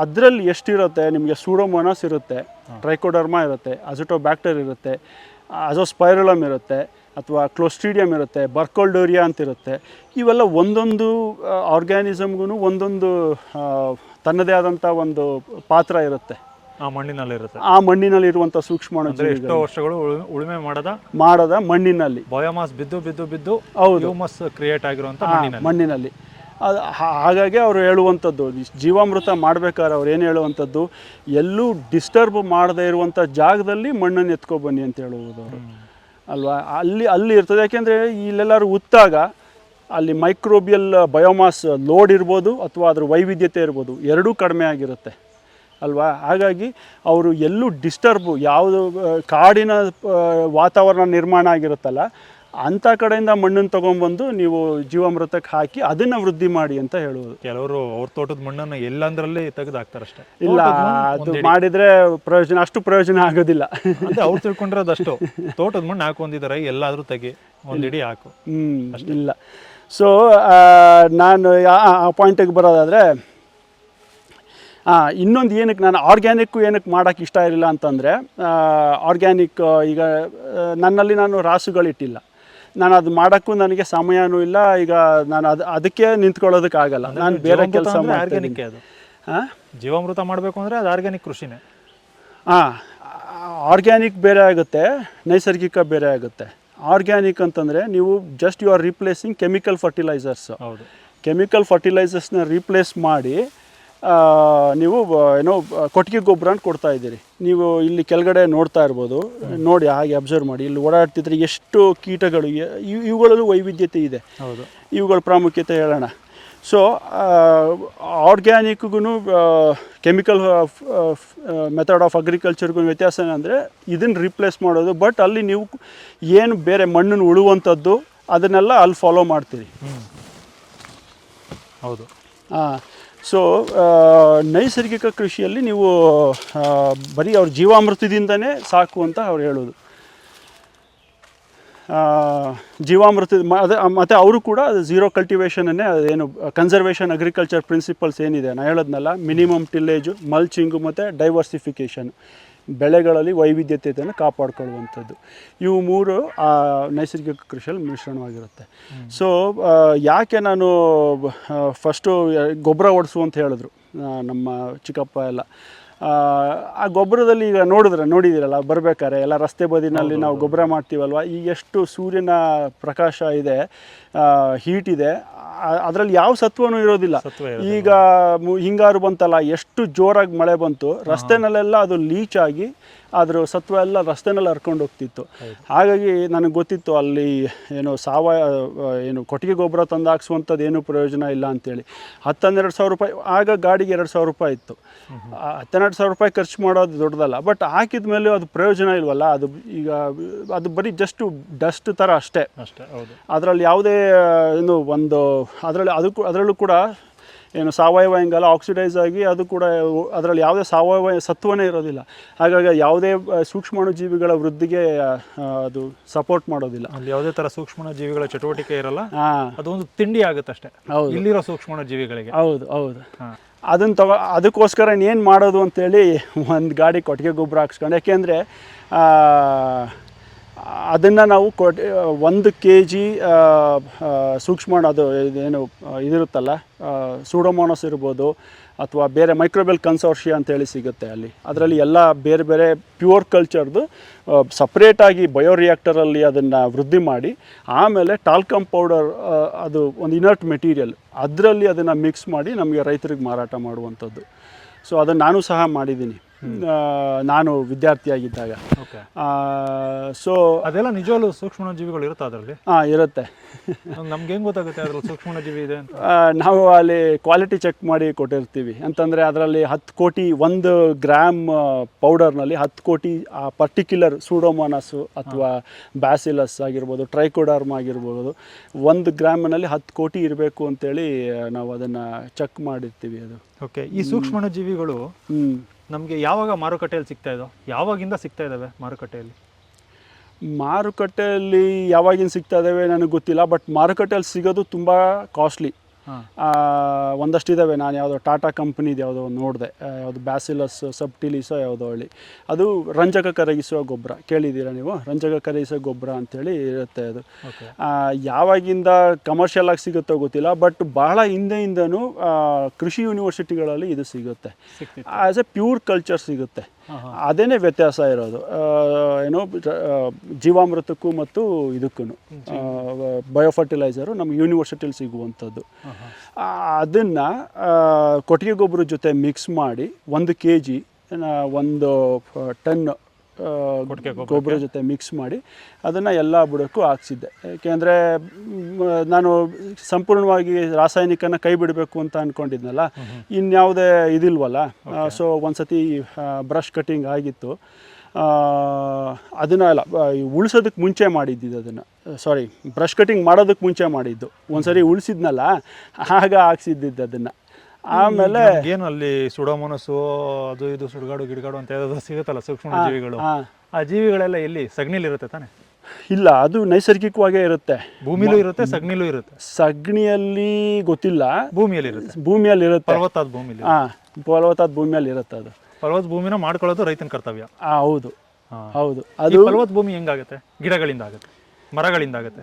ಅದರಲ್ಲಿ ಎಷ್ಟಿರುತ್ತೆ? ನಿಮಗೆ ಸೂಡೋಮೋನಾಸ್ ಇರುತ್ತೆ ಟ್ರೈಕೋಡರ್ಮಾ ಇರುತ್ತೆ ಅಜೋಟೋಬ್ಯಾಕ್ಟರ್ ಇರುತ್ತೆ ಅಜೋಸ್ಪೈರಲಮ್ ಇರುತ್ತೆ ಅಥವಾ ಕ್ಲೋಸ್ಟ್ರೀಡಿಯಂ ಇರುತ್ತೆ ಬರ್ಕೋಲ್ಡೋರಿಯಾ ಅಂತ ಇರುತ್ತೆ. ಇವೆಲ್ಲ ಒಂದೊಂದು ಆರ್ಗ್ಯಾನಿಸಮ್ಗೂ ಒಂದೊಂದು ತನ್ನದೇ ಆದಂಥ ಒಂದು ಪಾತ್ರ ಇರುತ್ತೆ. ಆ ಮಣ್ಣಿನಲ್ಲಿ ಇರುತ್ತೆ. ಆ ಮಣ್ಣಿನಲ್ಲಿ ಇರುವಂತ ಸೂಕ್ಷ್ಮ ಎಷ್ಟೋ ವರ್ಷಗಳು ಉಳುಮೆ ಮಾಡದ ಮಾಡದ ಮಣ್ಣಿನಲ್ಲಿ. ಬಯೋಮಾಸ್ ಬಿದ್ದು ಬಿದ್ದು ಬಿದ್ದು ಹೌದು. ಕ್ರಿಯೇಟ್ ಆಗಿರುವಂತ ಮಣ್ಣಿನಲ್ಲಿ. ಅದು ಹಾಗಾಗಿ ಅವರು ಹೇಳುವಂಥದ್ದು ಜೀವಾಮೃತ ಮಾಡ್ಬೇಕಾದ್ರೆ ಅವ್ರು ಏನು ಹೇಳುವಂಥದ್ದು, ಎಲ್ಲೂ ಡಿಸ್ಟರ್ಬ್ ಮಾಡದೇ ಇರುವಂಥ ಜಾಗದಲ್ಲಿ ಮಣ್ಣನ್ನು ಎತ್ಕೊಬನ್ನಿ ಅಂತ ಹೇಳುವುದು ಅವರು. ಅಲ್ವಾ? ಅಲ್ಲಿ ಅಲ್ಲಿ ಇರ್ತದೆ. ಯಾಕೆಂದರೆ ಇಲ್ಲೆಲ್ಲರೂ ಉತ್ತಾಗ ಅಲ್ಲಿ ಮೈಕ್ರೋಬಿಯಲ್ ಬಯೋಮಾಸ್ ಲೋಡ್ ಇರ್ಬೋದು ಅಥವಾ ಅದರ ವೈವಿಧ್ಯತೆ ಇರ್ಬೋದು, ಎರಡೂ ಕಡಿಮೆ ಆಗಿರುತ್ತೆ. ಅಲ್ವಾ? ಹಾಗಾಗಿ ಅವರು ಎಲ್ಲೂ ಡಿಸ್ಟರ್ಬು ಯಾವುದು, ಕಾಡಿನ ವಾತಾವರಣ ನಿರ್ಮಾಣ ಆಗಿರುತ್ತಲ್ಲ ಅಂಥ ಕಡೆಯಿಂದ ಮಣ್ಣನ್ನು ತೊಗೊಂಬಂದು ನೀವು ಜೀವಾಮೃತಕ್ಕೆ ಹಾಕಿ ಅದನ್ನು ವೃದ್ಧಿ ಮಾಡಿ ಅಂತ ಹೇಳುವುದು. ಕೆಲವರು ಅವ್ರ ತೋಟದ ಮಣ್ಣನ್ನು ಎಲ್ಲಂದ್ರಲ್ಲಿ ತೆಗೆದು ಹಾಕ್ತಾರಷ್ಟೇ ಇಲ್ಲ ಅದು ಮಾಡಿದರೆ ಪ್ರಯೋಜನ ಅಷ್ಟು ಪ್ರಯೋಜನ ಆಗೋದಿಲ್ಲ. ಅಂದ್ರೆ ಅವ್ರು ತಿಳ್ಕೊಂಡಿರೋದಷ್ಟು ತೋಟದ ಮಣ್ಣು ಹಾಕೊಂಡಿದ್ದಾರೆ ಎಲ್ಲಾದ್ರೂ ತೆಗಿ ಒಂದಿಡಿ ಹಾಕು. ಹ್ಞೂ ಇಲ್ಲ. ಸೊ ನಾನು ಆ- ಪಾಯಿಂಟಿಗೆ ಬರೋದಾದರೆ ಇನ್ನೊಂದು ಏನಕ್ಕೆ ನಾನು ಆರ್ಗ್ಯಾನಿಕ್ಕು ಏನಕ್ಕೆ ಮಾಡೋಕ್ಕೆ ಇಷ್ಟ ಇರಲಿಲ್ಲ ಅಂತಂದರೆ ಆರ್ಗ್ಯಾನಿಕ್ ಈಗ ನನ್ನಲ್ಲಿ ನಾನು ರಾಸುಗಳಿಟ್ಟಿಲ್ಲ. ನಾನು ಅದು ಮಾಡೋಕ್ಕೂ ನನಗೆ ಸಮಯನೂ ಇಲ್ಲ. ಈಗ ನಾನು ಅದು ಅದಕ್ಕೆ ನಿಂತ್ಕೊಳ್ಳೋದಕ್ಕಾಗಲ್ಲ. ನಾನು ಬೇರೆ ಕೆಲಸ ಆರ್ಗ್ಯಾನಿಕ್ ಅದು. ಹಾಂ ಜೀವಾಮೃತ ಮಾಡಬೇಕು ಅಂದರೆ ಅದು ಆರ್ಗ್ಯಾನಿಕ್ ಕೃಷಿನೇ. ಹಾಂ ಆರ್ಗ್ಯಾನಿಕ್ ಬೇರೆ ಆಗುತ್ತೆ ನೈಸರ್ಗಿಕ ಬೇರೆ ಆಗುತ್ತೆ. ಆರ್ಗ್ಯಾನಿಕ್ ಅಂತಂದರೆ ನೀವು just you are replacing chemical fertilisers ಹೌದು. ಕೆಮಿಕಲ್ ಫರ್ಟಿಲೈಸರ್ಸ್ನ ರೀಪ್ಲೇಸ್ ಮಾಡಿ ನೀವು ಏನೋ ಕೊಟ್ಟಿಗೆ ಗೊಬ್ಬರ ಅಂತ ಕೊಡ್ತಾ ಇದ್ದೀರಿ. ನೀವು ಇಲ್ಲಿ ಕೆಳಗಡೆ ನೋಡ್ತಾ ಇರ್ಬೋದು. ನೋಡಿ ಹಾಗೆ ಅಬ್ಸರ್ವ್ ಮಾಡಿ. ಇಲ್ಲಿ ಓಡಾಡ್ತಿದ್ರೆ ಎಷ್ಟು ಕೀಟಗಳು ಇವುಗಳಲ್ಲೂ ವೈವಿಧ್ಯತೆ ಇದೆ. ಹೌದು. ಇವುಗಳ ಪ್ರಾಮುಖ್ಯತೆ ಹೇಳೋಣ. ಸೊ ಆರ್ಗ್ಯಾನಿಕ್ಗೂ ಕೆಮಿಕಲ್ ಮೆಥಡ್ ಆಫ್ ಅಗ್ರಿಕಲ್ಚರ್ಗೂ ವ್ಯತ್ಯಾಸ ಏನಂದರೆ ಇದನ್ನು ರಿಪ್ಲೇಸ್ ಮಾಡೋದು. ಬಟ್ ಅಲ್ಲಿ ನೀವು ಏನು ಬೇರೆ ಮಣ್ಣನ್ನು ಉಳುವಂಥದ್ದು ಅದನ್ನೆಲ್ಲ ಅಲ್ಲಿ ಫಾಲೋ ಮಾಡ್ತೀರಿ. ಹೌದು. ಹೌದು ಸೊ ನೈಸರ್ಗಿಕ ಕೃಷಿಯಲ್ಲಿ ನೀವು ಬರೀ ಅವ್ರ ಜೀವಾಮೃತದಿಂದನೇ ಸಾಕು ಅಂತ ಅವ್ರು ಹೇಳೋದು. ಜೀವಾಮೃತ ಅದೇ, ಮತ್ತು ಅವರು ಕೂಡ ಅದು ಝೀರೋ ಕಲ್ಟಿವೇಷನನ್ನೇ ಅದೇನು ಕನ್ಸರ್ವೇಷನ್ ಅಗ್ರಿಕಲ್ಚರ್ ಪ್ರಿನ್ಸಿಪಲ್ಸ್ ಏನಿದೆ ನಾನು ಹೇಳೋದ್ನಲ್ಲ, ಮಿನಿಮಮ್ ಟಿಲ್ಲೇಜು, ಮಲ್ಚಿಂಗು ಮತ್ತು ಡೈವರ್ಸಿಫಿಕೇಷನ್. ಬೆಳೆಗಳಲ್ಲಿ ವೈವಿಧ್ಯತೆಯನ್ನು ಕಾಪಾಡ್ಕೊಳ್ಳುವಂಥದ್ದು. ಇವು ಮೂರು, ಆ, ನೈಸರ್ಗಿಕ ಕೃಷಿಯಲ್ಲಿ ಮಿಶ್ರಣವಾಗಿರುತ್ತೆ. ಸೊ ಯಾಕೆ ನಾನು ಫಸ್ಟು ಗೊಬ್ಬರ ಹೊಡೆಸು ಅಂತ ಹೇಳಿದ್ರು ನಮ್ಮ ಚಿಕ್ಕಪ್ಪ ಎಲ್ಲ. ಆ, ಗೊಬ್ಬರದಲ್ಲಿ ಈಗ ನೋಡಿದ್ರೆ ನೋಡಿದ್ದೀರಲ್ಲ ಬರ್ಬೇಕಾದ್ರೆ ಎಲ್ಲ ರಸ್ತೆ ಬದಿನಲ್ಲಿ ನಾವು ಗೊಬ್ಬರ ಮಾಡ್ತೀವಲ್ವ? ಈಗ ಎಷ್ಟು ಸೂರ್ಯನ ಪ್ರಕಾಶ ಇದೆ ಹೀಟ್ ಇದೆ ಅದರಲ್ಲಿ ಯಾವ ಸತ್ವನೂ ಇರೋದಿಲ್ಲ. ಈಗ ಹಿಂಗಾರು ಬಂತಲ್ಲ ಎಷ್ಟು ಜೋರಾಗಿ ಮಳೆ ಬಂತು ರಸ್ತೆನಲ್ಲೆಲ್ಲ ಅದು ಲೀಚ್ ಆಗಿ ಅದ್ರ ಸತ್ವ ಎಲ್ಲ ರಸ್ತೆನಲ್ಲಿ ಹರ್ಕೊಂಡು ಹೋಗ್ತಿತ್ತು. ಹಾಗಾಗಿ ನನಗೆ ಗೊತ್ತಿತ್ತು ಅಲ್ಲಿ ಏನು ಸಾವಯವ ಏನು ಕೊಟ್ಟಿಗೆ ಗೊಬ್ಬರ ತಂದು ಹಾಕ್ಸುವಂಥದ್ದು ಏನೂ ಪ್ರಯೋಜನ ಇಲ್ಲ ಅಂತೇಳಿ. ಹತ್ತನ್ನೆರಡು ಸಾವಿರ ರೂಪಾಯಿ ಆಗ ಗಾಡಿಗೆ ಎರಡು ಸಾವಿರ ರೂಪಾಯಿ ಇತ್ತು. ಹತ್ತೆರಡು ಸಾವಿರ ರೂಪಾಯಿ ಖರ್ಚು ಮಾಡೋದು ದೊಡ್ಡದಲ್ಲ. ಬಟ್ ಹಾಕಿದ ಮೇಲೆ ಅದು ಪ್ರಯೋಜನ ಇಲ್ವಲ್ಲ ಅದು ಈಗ ಅದು ಬರೀ ಜಸ್ಟ್ ಡಸ್ಟ್ ಥರ ಅಷ್ಟೇ. ಅಷ್ಟೇ ಹೌದು. ಅದರಲ್ಲಿ ಯಾವುದೇ ಏನು ಒಂದು ಅದರಲ್ಲಿ ಅದಕ್ಕೂ ಅದರಲ್ಲೂ ಕೂಡ ಏನು ಸಾವಯವ ಹೆಂಗಲ್ಲ ಆಕ್ಸಿಡೈಸ್ ಆಗಿ ಅದು ಕೂಡ ಅದರಲ್ಲಿ ಯಾವುದೇ ಸಾವಯವ ಸತ್ವನೇ ಇರೋದಿಲ್ಲ. ಹಾಗಾಗಿ ಯಾವುದೇ ಸೂಕ್ಷ್ಮಾಣುಜೀವಿಗಳ ಸೂಕ್ಷ್ಮಾಣು ಜೀವಿಗಳ ವೃದ್ಧಿಗೆ ಅದು ಸಪೋರ್ಟ್ ಮಾಡೋದಿಲ್ಲ. ಅಲ್ಲಿ ಯಾವುದೇ ಥರ ಸೂಕ್ಷ್ಮಾಣುಜೀವಿಗಳ ಜೀವಿಗಳ ಚಟುವಟಿಕೆ ಇರಲ್ಲ ಹಾಂ. ಅದೊಂದು ತಿಂಡಿ ಆಗುತ್ತೆ ಅಷ್ಟೇ ಹೌದು. ಇಲ್ಲಿರೋ ಸೂಕ್ಷ್ಮಾಣುಜೀವಿಗಳಿಗೆ. ಹೌದು ಹೌದು. ಅದನ್ನು ತಗೋ ಅದಕ್ಕೋಸ್ಕರ ಏನು ಮಾಡೋದು ಅಂತೇಳಿ ಒಂದು ಗಾಡಿ ಕೊಟ್ಟಿಗೆ ಗೊಬ್ಬರ ಹಾಕ್ಸ್ಕೊಂಡು. ಯಾಕೆಂದರೆ ಅದನ್ನು ನಾವು ಕೊಟ್ ಒಂದು ಕೆ ಜಿ ಸೂಕ್ಷ್ಮ ಅದು ಏನು ಇದಿರುತ್ತಲ್ಲ ಸೂಡೋಮೋನಸ್ ಇರ್ಬೋದು, ಅಥವಾ ಬೇರೆ ಮೈಕ್ರೋಬೆಲ್ ಕನ್ಸೋರ್ಷಿಯಾ ಅಂತೇಳಿ ಸಿಗುತ್ತೆ ಅಲ್ಲಿ. ಅದರಲ್ಲಿ ಎಲ್ಲ ಬೇರೆ ಬೇರೆ ಪ್ಯೂರ್ ಕಲ್ಚರ್ದು ಸಪ್ರೇಟಾಗಿ ಬಯೋರಿಯಾಕ್ಟರಲ್ಲಿ ಅದನ್ನು ವೃದ್ಧಿ ಮಾಡಿ, ಆಮೇಲೆ ಟಾಲ್ಕಮ್ ಪೌಡರ್ ಅದು ಒಂದು ಇನರ್ಟ್ ಮೆಟೀರಿಯಲ್, ಅದರಲ್ಲಿ ಅದನ್ನು ಮಿಕ್ಸ್ ಮಾಡಿ ನಮಗೆ ರೈತರಿಗೆ ಮಾರಾಟ ಮಾಡುವಂಥದ್ದು. ಸೊ ಅದನ್ನು ನಾನು ಸಹ ಮಾಡಿದ್ದೀನಿ. ನಾನು ವಿದ್ಯಾರ್ಥಿಯಾಗಿದ್ದಾಗ. ಓಕೆ. ಸೊ ಅದೆಲ್ಲ ನಿಜವಾಗ್ಲೂ ಸೂಕ್ಷ್ಮ ಜೀವಿಗಳು ಇರುತ್ತೆ ಅದರಲ್ಲಿ? ಹಾಂ ಇರುತ್ತೆ. ನಮ್ಗೆ ಹೆಂಗೆ ಗೊತ್ತಾಗುತ್ತೆ ಅದ್ರಲ್ಲಿ ಸೂಕ್ಷ್ಮ ಜೀವಿ ಇದೆ ಅಂತ? ನಾವು ಅಲ್ಲಿ ಕ್ವಾಲಿಟಿ ಚೆಕ್ ಮಾಡಿ ಕೊಟ್ಟಿರ್ತೀವಿ. ಅಂತಂದರೆ ಅದರಲ್ಲಿ ಹತ್ತು ಕೋಟಿ ಒಂದು ಗ್ರಾಮ್ ಪೌಡರ್ನಲ್ಲಿ ಹತ್ತು ಕೋಟಿ ಆ ಪರ್ಟಿಕ್ಯುಲರ್ ಸೂಡೋಮೋನಸ್ಸು ಅಥವಾ ಬ್ಯಾಸಿಲಸ್ ಆಗಿರ್ಬೋದು ಟ್ರೈಕೋಡರ್ಮ್ ಆಗಿರ್ಬೋದು ಒಂದು ಗ್ರಾಮ್ನಲ್ಲಿ ಹತ್ತು ಕೋಟಿ ಇರಬೇಕು ಅಂತೇಳಿ ನಾವು ಅದನ್ನು ಚೆಕ್ ಮಾಡಿರ್ತೀವಿ ಅದು. ಓಕೆ. ಈ ಸೂಕ್ಷ್ಮ ಜೀವಿಗಳು ಹ್ಞೂ ನಮಗೆ ಯಾವಾಗ ಮಾರುಕಟ್ಟೆಯಲ್ಲಿ ಸಿಗ್ತಾ ಇದಾವೆ ಯಾವಾಗಿಂದ ಸಿಗ್ತಾ ಇದ್ದಾವೆ ಮಾರುಕಟ್ಟೆಯಲ್ಲಿ? ಮಾರುಕಟ್ಟೆಯಲ್ಲಿ ಯಾವಾಗಿಂದ ಸಿಗ್ತಾ ಇದ್ದಾವೆ ನನಗೆ ಗೊತ್ತಿಲ್ಲ ಬಟ್ ಮಾರುಕಟ್ಟೆಯಲ್ಲಿ ಸಿಗೋದು ತುಂಬ ಕಾಸ್ಟ್ಲಿ ಒಂದಷ್ಟು ಇದ್ದಾವೆ ನಾನು ಯಾವುದೋ ಟಾಟಾ ಕಂಪ್ನಿದು ಯಾವುದೋ ನೋಡಿದೆ. ಯಾವುದು ಬ್ಯಾಸಿಲಸ್ ಸಬ್ಟಿಲಿಸೋ ಯಾವುದೋ ಹೇಳಿ ಅದು ರಂಜಕ ಕರಗಿಸುವ ಗೊಬ್ಬರ. ಕೇಳಿದ್ದೀರಾ ನೀವು? ರಂಜಕ ಕರಗಿಸುವ ಗೊಬ್ಬರ ಅಂಥೇಳಿ ಇರುತ್ತೆ ಅದು. ಯಾವಾಗಿಂದ ಕಮರ್ಷಿಯಲ್ ಆಗಿ ಸಿಗುತ್ತೋ ಗೊತ್ತಿಲ್ಲ ಬಟ್ ಬಹಳ ಹಿಂದೆಯಿಂದನೂ ಕೃಷಿ ಯೂನಿವರ್ಸಿಟಿಗಳಲ್ಲಿ ಇದು ಸಿಗುತ್ತೆ. ಆ್ಯಸ್ ಎ ಪ್ಯೂರ್ ಕಲ್ಚರ್ ಸಿಗುತ್ತೆ. ಅದೇನೇ ವ್ಯತ್ಯಾಸ ಇರೋದು ಏನೋ ಜೀವಾಮೃತಕ್ಕೂ ಮತ್ತು ಇದಕ್ಕೂ ಬಯೋಫರ್ಟಿಲೈಸರು ನಮ್ಮ ಯೂನಿವರ್ಸಿಟಿಲಿ ಸಿಗುವಂಥದ್ದು ಅದನ್ನ ಕೊಟ್ಟಿಗೆ ಗೊಬ್ಬರ ಜೊತೆ ಮಿಕ್ಸ್ ಮಾಡಿ ಒಂದು ಕೆ ಜಿ ಒಂದು ಟನ್? ಗೊಬ್ಬರ ಜೊತೆ ಮಿಕ್ಸ್ ಮಾಡಿ ಅದನ್ನು ಎಲ್ಲ ಬುಡಕ್ಕೂ ಹಾಕ್ಸಿದ್ದೆ. ಏಕೆಂದರೆ ನಾನು ಸಂಪೂರ್ಣವಾಗಿ ರಾಸಾಯನಿಕನ ಕೈ ಬಿಡಬೇಕು ಅಂತ ಅಂದ್ಕೊಂಡಿದ್ನಲ್ಲ ಇನ್ಯಾವುದೇ ಇದಿಲ್ವಲ್ಲ ಸೊ ಒಂದ್ಸತಿ ಬ್ರಷ್ ಕಟ್ಟಿಂಗ್ ಆಗಿತ್ತು. ಅದನ್ನು ಅಲ್ಲ ಉಳಿಸೋದಕ್ಕೆ ಮುಂಚೆ ಮಾಡಿದ್ದಿದ್ದು ಅದನ್ನು. ಸಾರಿ ಬ್ರಷ್ ಕಟ್ಟಿಂಗ್ ಮಾಡೋದಕ್ಕೆ ಮುಂಚೆ ಮಾಡಿದ್ದು. ಒಂದ್ಸರಿ ಉಳಿಸಿದ್ನಲ್ಲ ಆಗ ಹಾಕ್ಸಿದ್ದಿದ್ದು ಅದನ್ನು. ಆಮೇಲೆ ಏನು ಅಲ್ಲಿ ಸುಡೋಮನಸ್ಸು ಅದು ಇದು ಸುಡುಗಾಡು ಗಿಡಗಾಡು ಅಂತ ಯಾವ್ದಾದ್ರು ಸಿಗುತ್ತಲ್ಲ ಸೂಕ್ಷ್ಮ ಜೀವಿಗಳು. ಆ ಜೀವಿಗಳೆಲ್ಲ ಎಲ್ಲಿ? ಸಗಣಿಲಿ ಇರುತ್ತೆ ತಾನೆ? ಇಲ್ಲ ಅದು ನೈಸರ್ಗಿಕವಾಗೇ ಇರುತ್ತೆ. ಭೂಮಿಲೂ ಇರುತ್ತೆ ಸಗಣಿಲೂ ಇರುತ್ತೆ. ಸಗಣಿಯಲ್ಲಿ ಗೊತ್ತಿಲ್ಲ. ಭೂಮಿಯಲ್ಲಿ ಇರುತ್ತೆ. ಭೂಮಿಯಲ್ಲಿ ಇರುತ್ತೆ. ಪರ್ವತಾದ ಭೂಮಿಲಿ ಹಾ ಪರ್ವತಾದ ಭೂಮಿಯಲ್ಲಿ ಇರುತ್ತೆ ಅದು. ಪರ್ವತ ಭೂಮಿನ ಮಾಡ್ಕೊಳ್ಳೋದು ರೈತನ ಕರ್ತವ್ಯ. ಆ, ಹೌದು. ಹೌದು. ಅದು ಪರ್ವತ ಭೂಮಿ ಹೆಂಗಾಗುತ್ತೆ? ಗಿಡಗಳಿಂದ ಆಗುತ್ತೆ ಮರಗಳಿಂದ ಆಗುತ್ತೆ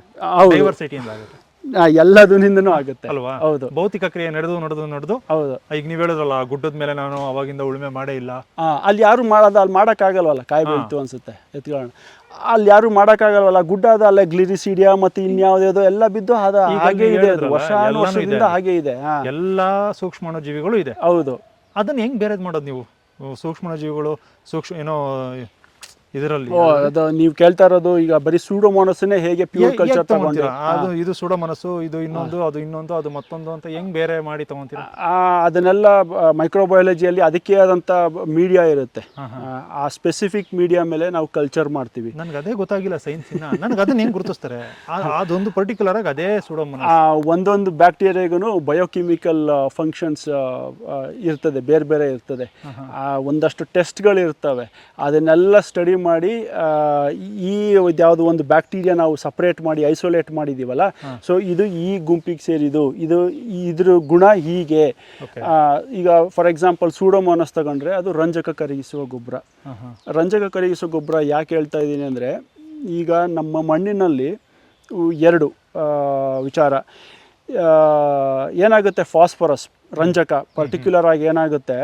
ಡೈವರ್ಸಿಟಿಯಿಂದ ಆಗುತ್ತೆ. ಆ, ಎಲ್ಲದರಿಂದನೂ ಆಗುತ್ತೆ. ಅಲ್ವಾ? ಹೌದು. ಭೌತಿಕ ಕ್ರಿಯೆ ನಡೆದು ನಡೆದು ನಡೆದು ಹೌದು. ಈಗ ನೀವು ಹೇಳಿದ್ರಲ್ಲ ಗುಡ್ಡದ ಮೇಲೆ ನಾನು ಅವಾಗಿಂದ ಉಳುಮೆ ಮಾಡೇ ಇಲ್ಲ. ಆ, ಅಲ್ಲಿ ಯಾರು ಮಾಡೋದು ಅಲ್ಲಿ ಮಾಡೋಕ್ಕಾಗಲ್ವಲ್ಲ? ಕಾಯಿ ಬೀಳ್ತು ಅನ್ಸುತ್ತೆ ಎತ್ಕೊಳ್ಳೋಣ. ಅಲ್ಲಿ ಯಾರು ಮಾಡೋಕ್ಕಾಗಲ್ವಲ್ಲ? ಗುಡ್ಡ ಅದ ಅಲ್ಲೇ ಗ್ಲಿರಿಸಿಡಿಯಾ ಮತ್ತೆ ಇನ್ಯಾವುದೇದೋ ಎಲ್ಲ ಬಿದ್ದು ಅದ ಹಾಗೆ ಇದೆ ಅದು. ವರ್ಷದಿಂದ ಹಾಗೆ ಇದೆ ಎಲ್ಲ ಸೂಕ್ಷ್ಮಾಣು ಜೀವಿಗಳು ಇದೆ. ಹೌದು. ಅದನ್ನ ಹೆಂಗ್ ಬೇರೆದ್ ಮಾಡೋದು ನೀವು? ಸೂಕ್ಷ್ಮ ಜೀವಿಗಳು ಸೂಕ್ಷ್ಮ ಏನೋ ಇದರಲ್ಲಿ ಓ ಅದು ನೀವು ಕೇಳ್ತಾ ಇರೋದು ಈಗ ಬರೀ ಸೂಡೋಮೋನಸ್ನೇ ಹೇಗೆ ಪ್ಯೂರ್ ಕಲ್ಚರ್ ತಗೊಂಡು ಅದು ಇದು ಸುಡ ಮನಸ್ಸು ಇದು ಇನ್ನೊಂದು ಅದು ಇನ್ನೊಂದು ಅದು ಮತ್ತೊಂದು ಅಂತ ಹೆಂಗ್ ಬೇರೆ ಮಾಡಿ ತಗೊಂತೀರಾ? ಅದನ್ನೆಲ್ಲ ಮೈಕ್ರೋಬಯಾಲಜಿಯಲ್ಲಿ ಅದಕ್ಕೆ ಆದಂತ ಮೀಡಿಯಾ ಇರುತ್ತೆ. ಆ, ಸ್ಪೆಸಿಫಿಕ್ ಮೀಡಿಯಾ ಮೇಲೆ ನಾವು ಕಲ್ಚರ್ ಮಾಡ್ತೀವಿ. ನನಗೆ ಅದೇ ಗೊತ್ತಾಗಿಲ್ಲ ಸೈನ್ಸ್ ನನಗೆ ಅದನ್ನ ಹೆಂಗ್ ಗುರುತಿಸ್ತಾರೆ. ಅದೊಂದು ಪರ್ಟಿಕ್ಯುಲರ್ ಆಗಿ ಅದೇ ಸುಡೋ ಆ ಒಂದೊಂದು ಬ್ಯಾಕ್ಟೀರಿಯಾಗೂ ಬಯೋಕೆಮಿಕಲ್ ಫಂಕ್ಷನ್ಸ್ ಇರ್ತದೆ ಬೇರೆ ಬೇರೆ ಇರ್ತದೆ. ಆ ಒಂದಷ್ಟು ಟೆಸ್ಟ್ಗಳು ಇರ್ತವೆ. ಅದನ್ನೆಲ್ಲ ಸ್ಟಡಿ ಮಾಡಿ ಈ ಯಾವುದು ಒಂದು ಬ್ಯಾಕ್ಟೀರಿಯಾ ನಾವು ಸಪ್ರೇಟ್ ಮಾಡಿ ಐಸೋಲೇಟ್ ಮಾಡಿದ್ದೀವಲ್ಲ ಸೊ ಇದು ಈ ಗುಂಪಿಗೆ ಸೇರಿದು ಇದು ಇದ್ರ ಗುಣ ಹೀಗೆ. ಈಗ ಫಾರ್ ಎಕ್ಸಾಂಪಲ್ ಸೂಡೋಮೋನಸ್ ತಗೊಂಡ್ರೆ ಅದು ರಂಜಕ ಕರಗಿಸುವ ಗೊಬ್ಬರ. ರಂಜಕ ಕರಗಿಸುವ ಗೊಬ್ಬರ ಯಾಕೆ ಹೇಳ್ತಾ ಇದ್ದೀನಿ ಅಂದರೆ ಈಗ ನಮ್ಮ ಮಣ್ಣಿನಲ್ಲಿ ಎರಡು ವಿಚಾರ. ಏನಾಗುತ್ತೆ? ಫಾಸ್ಫರಸ್ ರಂಜಕ ಪರ್ಟಿಕ್ಯುಲರ್ ಆಗಿ ಏನಾಗುತ್ತೆ?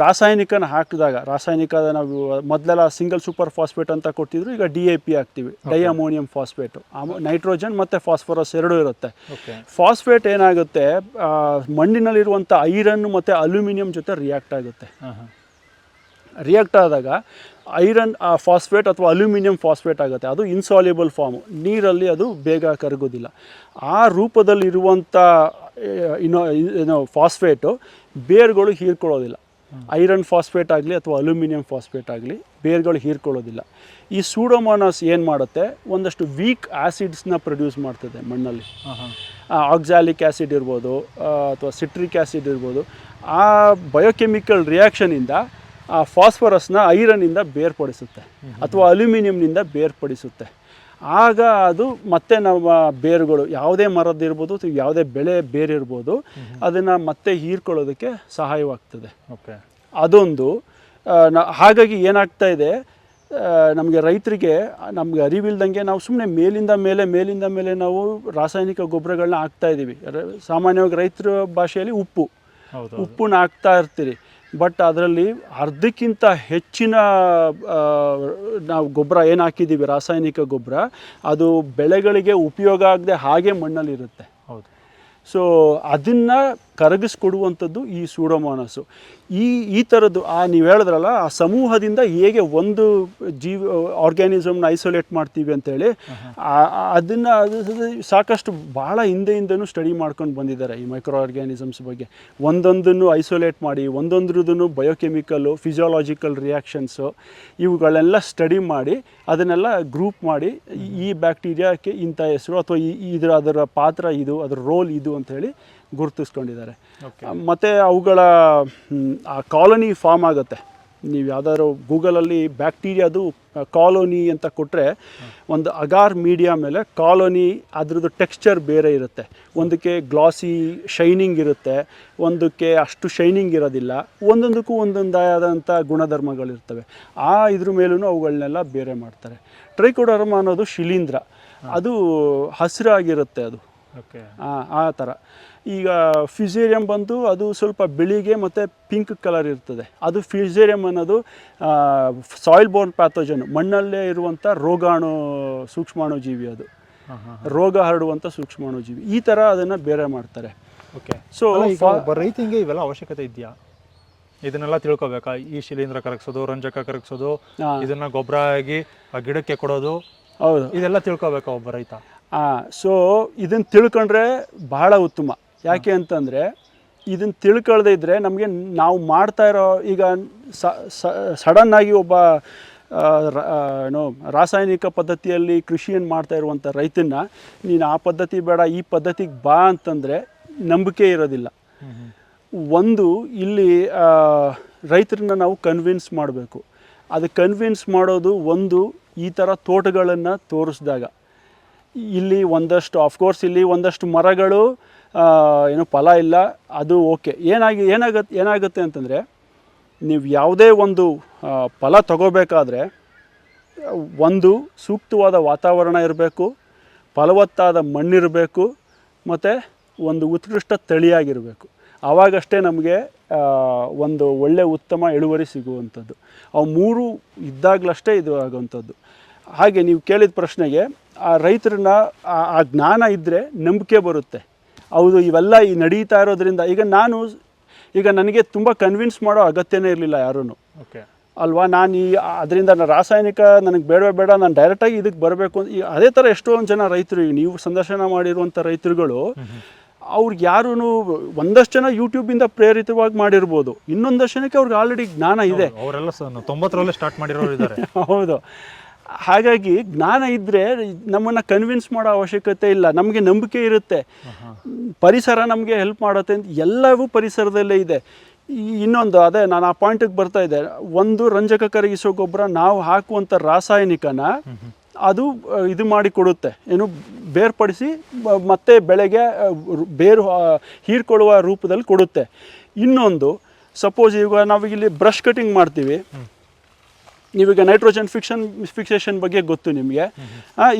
ರಾಸಾಯನಿಕನ ಹಾಕಿದಾಗ ರಾಸಾಯನಿಕ ನಾವು ಮೊದಲೆಲ್ಲ ಸಿಂಗಲ್ ಸೂಪರ್ ಫಾಸ್ಫೇಟ್ ಅಂತ ಕೊಟ್ಟಿದ್ರು ಈಗ ಡಿ ಎ ಪಿ ಹಾಕ್ತೀವಿ. ಡೈ ಅಮೋನಿಯಂ ಫಾಸ್ಫೇಟು ನೈಟ್ರೋಜನ್ ಮತ್ತು ಫಾಸ್ಫರಸ್ ಎರಡೂ ಇರುತ್ತೆ. ಫಾಸ್ಫೇಟ್ ಏನಾಗುತ್ತೆ ಮಣ್ಣಿನಲ್ಲಿರುವಂಥ ಐರನ್ ಮತ್ತು ಅಲ್ಯೂಮಿನಿಯಂ ಜೊತೆ ರಿಯಾಕ್ಟ್ ಆಗುತ್ತೆ. ರಿಯಾಕ್ಟ್ ಆದಾಗ ಐರನ್ ಫಾಸ್ಫೇಟ್ ಅಥವಾ ಅಲ್ಯೂಮಿನಿಯಂ ಫಾಸ್ಫೇಟ್ ಆಗುತ್ತೆ. ಅದು ಇನ್ಸಾಲ್ಯುಬಲ್ ಫಾರ್ಮ್ ನೀರಲ್ಲಿ ಅದು ಬೇಗ ಕರಗೋದಿಲ್ಲ ಆ ರೂಪದಲ್ಲಿರುವಂಥ ಇನ್ನೋ ಏನೋ ಫಾಸ್ಫೇಟು ಬೇರುಗಳು ಹೀರ್ಕೊಳ್ಳೋದಿಲ್ಲ. ಐರನ್ ಫಾಸ್ಫೇಟ್ ಆಗಲಿ ಅಥವಾ ಅಲ್ಯೂಮಿನಿಯಂ ಫಾಸ್ಫೇಟ್ ಆಗಲಿ ಬೇರುಗಳು ಹೀರ್ಕೊಳ್ಳೋದಿಲ್ಲ. ಈ ಸೂಡೋಮೋನಸ್ ಏನು ಮಾಡುತ್ತೆ? ಒಂದಷ್ಟು ವೀಕ್ ಆ್ಯಸಿಡ್ಸ್ನ ಪ್ರೊಡ್ಯೂಸ್ ಮಾಡ್ತದೆ ಮಣ್ಣಲ್ಲಿ. ಆಕ್ಸಾಲಿಕ್ ಆ್ಯಸಿಡ್ ಇರ್ಬೋದು ಅಥವಾ ಸಿಟ್ರಿಕ್ ಆ್ಯಸಿಡ್ ಇರ್ಬೋದು. ಆ ಬಯೋಕೆಮಿಕಲ್ ರಿಯಾಕ್ಷನಿಂದ ಆ ಫಾಸ್ಫರಸ್ನ ಐರನ್ನಿಂದ ಬೇರ್ಪಡಿಸುತ್ತೆ. ಅಥವಾ ಅಲ್ಯೂಮಿನಿಯಂನಿಂದ ಬೇರ್ಪಡಿಸುತ್ತೆ. ಆಗ ಅದು ಮತ್ತೆ ನಮ್ಮ ಬೇರುಗಳು ಯಾವುದೇ ಮರದಿರ್ಬೋದು ಯಾವುದೇ ಬೆಳೆ ಬೇರಿರ್ಬೋದು ಅದನ್ನು ಮತ್ತೆ ಹೀರ್ಕೊಳ್ಳೋದಕ್ಕೆ ಸಹಾಯವಾಗ್ತದೆ. ಓಕೆ. ಅದೊಂದು ಹಾಗಾಗಿ ಏನಾಗ್ತಾ ಇದೆ ನಮಗೆ ರೈತರಿಗೆ ನಮಗೆ ಅರಿವಿಲ್ದಂಗೆ ನಾವು ಸುಮ್ಮನೆ ಮೇಲಿಂದ ಮೇಲೆ ಮೇಲಿಂದ ಮೇಲೆ ನಾವು ರಾಸಾಯನಿಕ ಗೊಬ್ಬರಗಳನ್ನ ಹಾಕ್ತಾ ಇದ್ದೀವಿ ಸಾಮಾನ್ಯವಾಗಿ ರೈತರ ಭಾಷೆಯಲ್ಲಿ ಉಪ್ಪು. ಹೌದು ಉಪ್ಪನ್ನ ಹಾಕ್ತಾ ಇರ್ತೀರಿ. ಬಟ್ ಅದರಲ್ಲಿ ಅರ್ಧಕ್ಕಿಂತ ಹೆಚ್ಚಿನ ನಾವು ಗೊಬ್ಬರ ಏನು ಹಾಕಿದ್ದೀವಿ? ರಾಸಾಯನಿಕ ಗೊಬ್ಬರ. ಅದು ಬೆಳೆಗಳಿಗೆ ಉಪಯೋಗ ಆಗದೆ ಹಾಗೆ ಮಣ್ಣಲ್ಲಿರುತ್ತೆ ಹೌದು. ಸೊ ಅದನ್ನು ಕರಗಿಸ್ಕೊಡುವಂಥದ್ದು ಈ ಸೂಡೋಮೋನಸ್ಸು ಈ ಈ ಥರದ್ದು ಆ ನೀವು ಹೇಳಿದ್ರಲ್ಲ ಆ ಸಮೂಹದಿಂದ ಹೇಗೆ ಒಂದು ಜೀವ ಆರ್ಗ್ಯಾನಿಸಮ್ನ ಐಸೋಲೇಟ್ ಮಾಡ್ತೀವಿ ಅಂತೇಳಿ ಅದನ್ನು ಅದು ಸಾಕಷ್ಟು ಭಾಳ ಹಿಂದೆಯಿಂದನೂ ಸ್ಟಡಿ ಮಾಡ್ಕೊಂಡು ಬಂದಿದ್ದಾರೆ ಈ ಮೈಕ್ರೋ ಆರ್ಗ್ಯಾನಿಸಮ್ಸ್ ಬಗ್ಗೆ. ಒಂದೊಂದನ್ನು ಐಸೋಲೇಟ್ ಮಾಡಿ ಒಂದೊಂದ್ರದ್ದು ಬಯೋಕೆಮಿಕಲ್ಲು ಫಿಸಿಯಾಲಜಿಕಲ್ ರಿಯಾಕ್ಷನ್ಸು ಇವುಗಳೆಲ್ಲ ಸ್ಟಡಿ ಮಾಡಿ ಅದನ್ನೆಲ್ಲ ಗ್ರೂಪ್ ಮಾಡಿ ಈ- ಬ್ಯಾಕ್ಟೀರಿಯಾಕ್ಕೆ ಇಂಥ ಹೆಸರು ಅಥವಾ ಈ ಇದರ ಅದರ ಪಾತ್ರ ಇದು ಅದರ ರೋಲ್ ಇದು ಅಂತ ಹೇಳಿ ಗುರುತಿಸ್ಕೊಂಡಿದ್ದಾರೆ. ಮತ್ತು ಅವುಗಳ ಆ ಕಾಲೋನಿ ಫಾರ್ಮ್ ಆಗುತ್ತೆ. ನೀವು ಯಾವ್ದಾದ್ರು ಗೂಗಲಲ್ಲಿ ಬ್ಯಾಕ್ಟೀರಿಯಾದು ಕಾಲೋನಿ ಅಂತ ಕೊಟ್ಟರೆ ಒಂದು ಅಗಾರ್ ಮೀಡಿಯಾ ಮೇಲೆ ಕಾಲೋನಿ ಅದ್ರದ್ದು ಟೆಕ್ಸ್ಚರ್ ಬೇರೆ ಇರುತ್ತೆ. ಒಂದಕ್ಕೆ ಗ್ಲಾಸಿ ಶೈನಿಂಗ್ ಇರುತ್ತೆ ಒಂದಕ್ಕೆ ಅಷ್ಟು ಶೈನಿಂಗ್ ಇರೋದಿಲ್ಲ. ಒಂದೊಂದಕ್ಕೂ ಒಂದೊಂದಾದಂಥ ಗುಣಧರ್ಮಗಳಿರ್ತವೆ. ಆ ಇದ್ರ ಮೇಲೂ ಅವುಗಳನ್ನೆಲ್ಲ ಬೇರೆ ಮಾಡ್ತಾರೆ. ಟ್ರೈಕೋಡರ್ಮ ಅನ್ನೋದು ಶಿಲೀಂಧ್ರ. ಅದು ಹಸಿರಾಗಿರುತ್ತೆ ಅದು. ಆ ಆ ಥರ ಈಗ ಫ್ಯೂಸೇರಿಯಂ ಬಂದು ಅದು ಸ್ವಲ್ಪ ಬಿಳಿಗೆ ಮತ್ತು ಪಿಂಕ್ ಕಲರ್ ಇರ್ತದೆ. ಅದು ಫ್ಯೂಸೇರಿಯಂ ಅನ್ನೋದು ಸಾಯಿಲ್ ಬೋರ್ನ್ ಪ್ಯಾಥೋಜನ್ ಮಣ್ಣಲ್ಲೇ ಇರುವಂಥ ರೋಗಾಣು ಸೂಕ್ಷ್ಮಾಣು ಜೀವಿ ಅದು ರೋಗ ಹರಡುವಂಥ ಸೂಕ್ಷ್ಮಾಣು ಜೀವಿ ಈ ಥರ ಅದನ್ನು ಬೇರೆ ಮಾಡ್ತಾರೆ. ಓಕೆ ಸೊ ರೈತಿಂಗೆ ಇವೆಲ್ಲ ಅವಶ್ಯಕತೆ ಇದೆಯಾ? ಇದನ್ನೆಲ್ಲ ತಿಳ್ಕೊಬೇಕಾ? ಈ ಶಿಲೀಂಧ್ರ ಕರಗಿಸೋದು ರಂಜಕ ಕರಗಿಸೋದು ಇದನ್ನ ಗೊಬ್ಬರ ಆಗಿ ಆ ಗಿಡಕ್ಕೆ ಕೊಡೋದು ಹೌದು. ಇದೆಲ್ಲ ತಿಳ್ಕೊಬೇಕು ಒಬ್ಬ ರೈತ. ಸೊ ಇದನ್ನು ತಿಳ್ಕೊಂಡ್ರೆ ಬಹಳ ಉತ್ತಮ. ಯಾಕೆ ಅಂತಂದರೆ ಇದನ್ನು ತಿಳ್ಕೊಳ್ದೇ ಇದ್ದರೆ ನಮಗೆ ನಾವು ಮಾಡ್ತಾ ಇರೋ ಈಗ ಸಡನ್ನಾಗಿ ಒಬ್ಬ ಏನು ಏನೋ ರಾಸಾಯನಿಕ ಪದ್ಧತಿಯಲ್ಲಿ ಕೃಷಿಯನ್ನು ಮಾಡ್ತಾ ಇರುವಂಥ ರೈತನ್ನ ನೀನು ಆ ಪದ್ಧತಿ ಬೇಡ ಈ ಪದ್ಧತಿಗೆ ಬಾ ಅಂತಂದರೆ ನಂಬಿಕೆ ಇರೋದಿಲ್ಲ. ಒಂದು ಇಲ್ಲಿ ರೈತರನ್ನ ನಾವು ಕನ್ವಿನ್ಸ್ ಮಾಡಬೇಕು. ಅದು ಕನ್ವಿನ್ಸ್ ಮಾಡೋದು ಒಂದು ಈ ಥರ ತೋಟಗಳನ್ನು ತೋರಿಸಿದಾಗ. ಇಲ್ಲಿ ಒಂದಷ್ಟು ಆಫ್ಕೋರ್ಸ್ ಇಲ್ಲಿ ಒಂದಷ್ಟು ಮರಗಳು ಏನು ಫಲ ಇಲ್ಲ, ಅದು ಓಕೆ ಏನಾಗಿ ಏನಾಗತ್ತೆ ಏನಾಗುತ್ತೆ ಅಂತಂದರೆ, ನೀವು ಯಾವುದೇ ಒಂದು ಫಲ ತಗೋಬೇಕಾದ್ರೆ, ಒಂದು ಸೂಕ್ತವಾದ ವಾತಾವರಣ ಇರಬೇಕು, ಫಲವತ್ತಾದ ಮಣ್ಣಿರಬೇಕು, ಮತ್ತು ಒಂದು ಉತ್ಕೃಷ್ಟ ತಳಿಯಾಗಿರಬೇಕು. ಆವಾಗಷ್ಟೇ ನಮಗೆ ಒಂದು ಒಳ್ಳೆಯ ಉತ್ತಮ ಇಳುವರಿ ಸಿಗುವಂಥದ್ದು. ಅವು ಮೂರು ಇದ್ದಾಗಲಷ್ಟೇ ಇದು ಆಗುವಂಥದ್ದು. ಹಾಗೆ ನೀವು ಕೇಳಿದ ಪ್ರಶ್ನೆಗೆ ಆ ರೈತರನ್ನ ಆ- ಜ್ಞಾನ ಇದ್ದರೆ ನಂಬಿಕೆ ಬರುತ್ತೆ. ಹೌದು ಇವೆಲ್ಲ ಈ ನಡೀತಾ ಇರೋದ್ರಿಂದ ಈಗ ನಾನು ಈಗ ನನಗೆ ತುಂಬ ಕನ್ವಿನ್ಸ್ ಮಾಡೋ ಅಗತ್ಯನೇ ಇರಲಿಲ್ಲ ಯಾರೂ ಓಕೆ ಅಲ್ವಾ? ನಾನು ಈ ಅದರಿಂದ ರಾಸಾಯನಿಕ ನನಗೆ ಬೇಡವೇ ಬೇಡ ನಾನು ಡೈರೆಕ್ಟಾಗಿ ಇದಕ್ಕೆ ಬರಬೇಕು ಅಂತ ಈ ಅದೇ ಥರ ಎಷ್ಟೊಂದು ಜನ ರೈತರು ಈಗ ನೀವು ಸಂದರ್ಶನ ಮಾಡಿರುವಂಥ ರೈತರುಗಳು ಅವ್ರಿಗೆ ಯಾರೂ ಒಂದಷ್ಟು ಜನ ಯೂಟ್ಯೂಬಿಂದ ಪ್ರೇರಿತವಾಗಿ ಮಾಡಿರ್ಬೋದು. ಇನ್ನೊಂದಷ್ಟು ಜನಕ್ಕೆ ಅವ್ರಿಗೆ ಆಲ್ರೆಡಿ ಜ್ಞಾನ ಇದೆ. ಅವರೆಲ್ಲ ತೊಂಬತ್ತರಲ್ಲೇ ಸ್ಟಾರ್ಟ್ ಮಾಡಿರೋರು ಇದ್ದಾರೆ ಹೌದು. ಹಾಗಾಗಿ ಜ್ಞಾನ ಇದ್ದರೆ ನಮ್ಮನ್ನು ಕನ್ವಿನ್ಸ್ ಮಾಡೋ ಅವಶ್ಯಕತೆ ಇಲ್ಲ. ನಮಗೆ ನಂಬಿಕೆ ಇರುತ್ತೆ. ಪರಿಸರ ನಮಗೆ ಹೆಲ್ಪ್ ಮಾಡುತ್ತೆ ಅಂತ ಎಲ್ಲವೂ ಪರಿಸರದಲ್ಲೇ ಇದೆ. ಇನ್ನೊಂದು, ಅದೇ ನಾನು ಆ ಪಾಯಿಂಟಿಗೆ ಬರ್ತಾ ಇದ್ದೆ. ಒಂದು ರಂಜಕ ಕರಗಿಸೋ ಗೊಬ್ಬರ ನಾವು ಹಾಕುವಂಥ ರಾಸಾಯನಿಕನ ಅದು ಇದು ಮಾಡಿ ಕೊಡುತ್ತೆ. ಏನು ಬೇರ್ಪಡಿಸಿ ಮತ್ತೆ ಬೆಳೆಗೆ ಬೇರು ಹೀರ್ಕೊಳ್ಳುವ ರೂಪದಲ್ಲಿ ಕೊಡುತ್ತೆ. ಇನ್ನೊಂದು ಸಪೋಸ್ ಈಗ ಇಲ್ಲಿ ಬ್ರಷ್ ಕಟಿಂಗ್ ಮಾಡ್ತೀವಿ. ನೀವೀಗ ನೈಟ್ರೋಜನ್ ಫಿಕ್ಷನ್ ಫಿಕ್ಸೇಷನ್ ಬಗ್ಗೆ ಗೊತ್ತು ನಿಮಗೆ.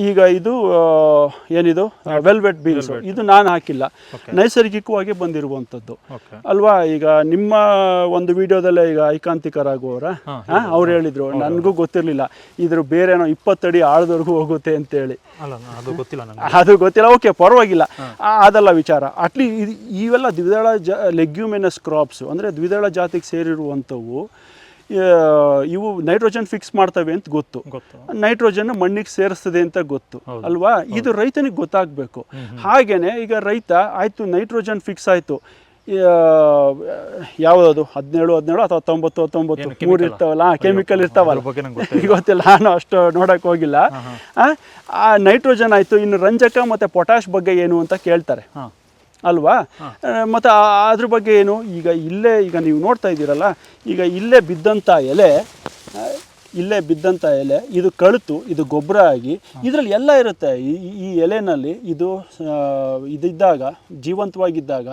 ಈಗ ಇದು ಏನಿದು? ವೆಲ್ವೆಟ್ ಬೀನ್ಸ್ ಇದು ನಾನು ಹಾಕಿಲ್ಲ. ನೈಸರ್ಗಿಕವಾಗಿ ಬಂದಿರುವಂಥದ್ದು. ಅಲ್ವಾ? ಈಗ ನಿಮ್ಮ ಒಂದು ವಿಡಿಯೋದಲ್ಲೇ ಈಗ ಐಕಾಂತಿಕರಾಗುವವರ ಅವ್ರು ಹೇಳಿದ್ರು. ನನಗೂ ಗೊತ್ತಿರಲಿಲ್ಲ. ಇದ್ರ ಬೇರೆನೋ ಇಪ್ಪತ್ತಡಿ ಆಳದವರೆಗೂ ಹೋಗುತ್ತೆ ಅಂತೇಳಿ ಅದು ಗೊತ್ತಿಲ್ಲ ನನಗೆ. ಅದು ಗೊತ್ತಿಲ್ಲ. ಓಕೆ ಪರವಾಗಿಲ್ಲ. ಅದೆಲ್ಲ ವಿಚಾರ. ಅಟ್ಲಿ ಇವೆಲ್ಲ ದ್ವಿದಳ ಜ ಲೆಗ್ಯೂಮಿನಸ್ ಕ್ರಾಪ್ಸ್ ಅಂದರೆ ದ್ವಿದಳ ಜಾತಿಗೆ ಸೇರಿರುವಂಥವು ಇವು ನೈಟ್ರೋಜನ್ ಫಿಕ್ಸ್ ಮಾಡ್ತವೆ ಅಂತ ಗೊತ್ತು. ನೈಟ್ರೋಜನ್ ಮಣ್ಣಿಗೆ ಸೇರಿಸ್ತದೆ ಅಂತ ಗೊತ್ತು. ಅಲ್ವಾ? ಇದು ರೈತನಿಗೆ ಗೊತ್ತಾಗಬೇಕು. ಹಾಗೇನೆ ಈಗ ರೈತ ಆಯಿತು ನೈಟ್ರೋಜನ್ ಫಿಕ್ಸ್ ಆಯಿತು. ಯಾವುದದು? ಹದಿನೇಳು ಹದಿನೇಳು ಅಥವಾ ತೊಂಬತ್ತು ಹತ್ತೊಂಬತ್ತು? ಮೂರು ಇರ್ತಾವಲ್ಲ. ಕೆಮಿಕಲ್ ಇರ್ತಾವಲ್ಲ ಗೊತ್ತಿಲ್ಲ. ನಾನು ಅಷ್ಟು ನೋಡಕ್ಕೆ ಹೋಗಿಲ್ಲ. ಆ, ನೈಟ್ರೋಜನ್ ಆಯಿತು. ಇನ್ನು ರಂಜಕ ಮತ್ತು ಪೊಟ್ಯಾಶ್ ಬಗ್ಗೆ ಏನು ಅಂತ ಕೇಳ್ತಾರೆ. ಅಲ್ವಾ? ಮತ್ತು ಅದ್ರ ಬಗ್ಗೆ ಏನು? ಈಗ ಇಲ್ಲೇ ಈಗ ನೀವು ನೋಡ್ತಾ ಇದ್ದೀರಲ್ಲ ಈಗ ಇಲ್ಲೇ ಬಿದ್ದಂಥ ಎಲೆ ಇಲ್ಲೇ ಬಿದ್ದಂಥ ಎಲೆ ಇದು ಕಳುತು ಇದು ಗೊಬ್ಬರ ಆಗಿ ಇದರಲ್ಲಿ ಎಲ್ಲ ಇರುತ್ತೆ. ಈ ಎಲೆನಲ್ಲಿ ಇದು ಇದಿದ್ದಾಗ ಜೀವಂತವಾಗಿದ್ದಾಗ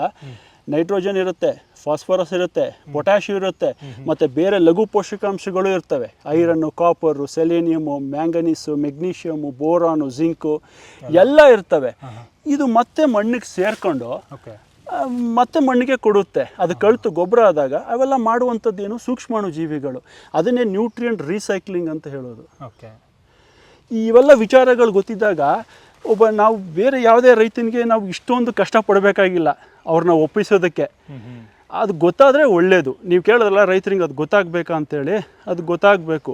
ನೈಟ್ರೋಜನ್ ಇರುತ್ತೆ ಫಾಸ್ಫರಸ್ ಇರುತ್ತೆ ಪೊಟ್ಯಾಷಿಯಂ ಇರುತ್ತೆ ಮತ್ತು ಬೇರೆ ಲಘು ಪೋಷಕಾಂಶಗಳು ಇರ್ತವೆ. Iron copper selenium manganese magnesium boron zinc ಎಲ್ಲ ಇರ್ತವೆ. ಇದು ಮತ್ತೆ ಮಣ್ಣಿಗೆ ಸೇರ್ಕೊಂಡು ಮತ್ತೆ ಮಣ್ಣಿಗೆ ಕೊಡುತ್ತೆ. ಅದು ಕಳ್ತು ಗೊಬ್ಬರ ಆದಾಗ ಅವೆಲ್ಲ ಮಾಡುವಂಥದ್ದು ಏನು? ಸೂಕ್ಷ್ಮಾಣು ಜೀವಿಗಳು. ಅದನ್ನೇ ನ್ಯೂಟ್ರಿಯೆಂಟ್ ರೀಸೈಕ್ಲಿಂಗ್ ಅಂತ ಹೇಳೋದು. ಓಕೆ ಇವೆಲ್ಲ ವಿಚಾರಗಳು ಗೊತ್ತಿದ್ದಾಗ ಒಬ್ಬ ನಾವು ಬೇರೆ ಯಾವುದೇ ರೈತನಿಗೆ ನಾವು ಇಷ್ಟೊಂದು ಕಷ್ಟಪಡಬೇಕಾಗಿಲ್ಲ ಅವ್ರನ್ನ ಒಪ್ಪಿಸೋದಕ್ಕೆ. ಅದು ಗೊತ್ತಾದರೆ ಒಳ್ಳೆಯದು ನೀವು ಕೇಳೋದಲ್ಲ ರೈತರಿಗೆ ಅದು ಗೊತ್ತಾಗಬೇಕಾ ಅಂತೇಳಿ ಅದು ಗೊತ್ತಾಗಬೇಕು.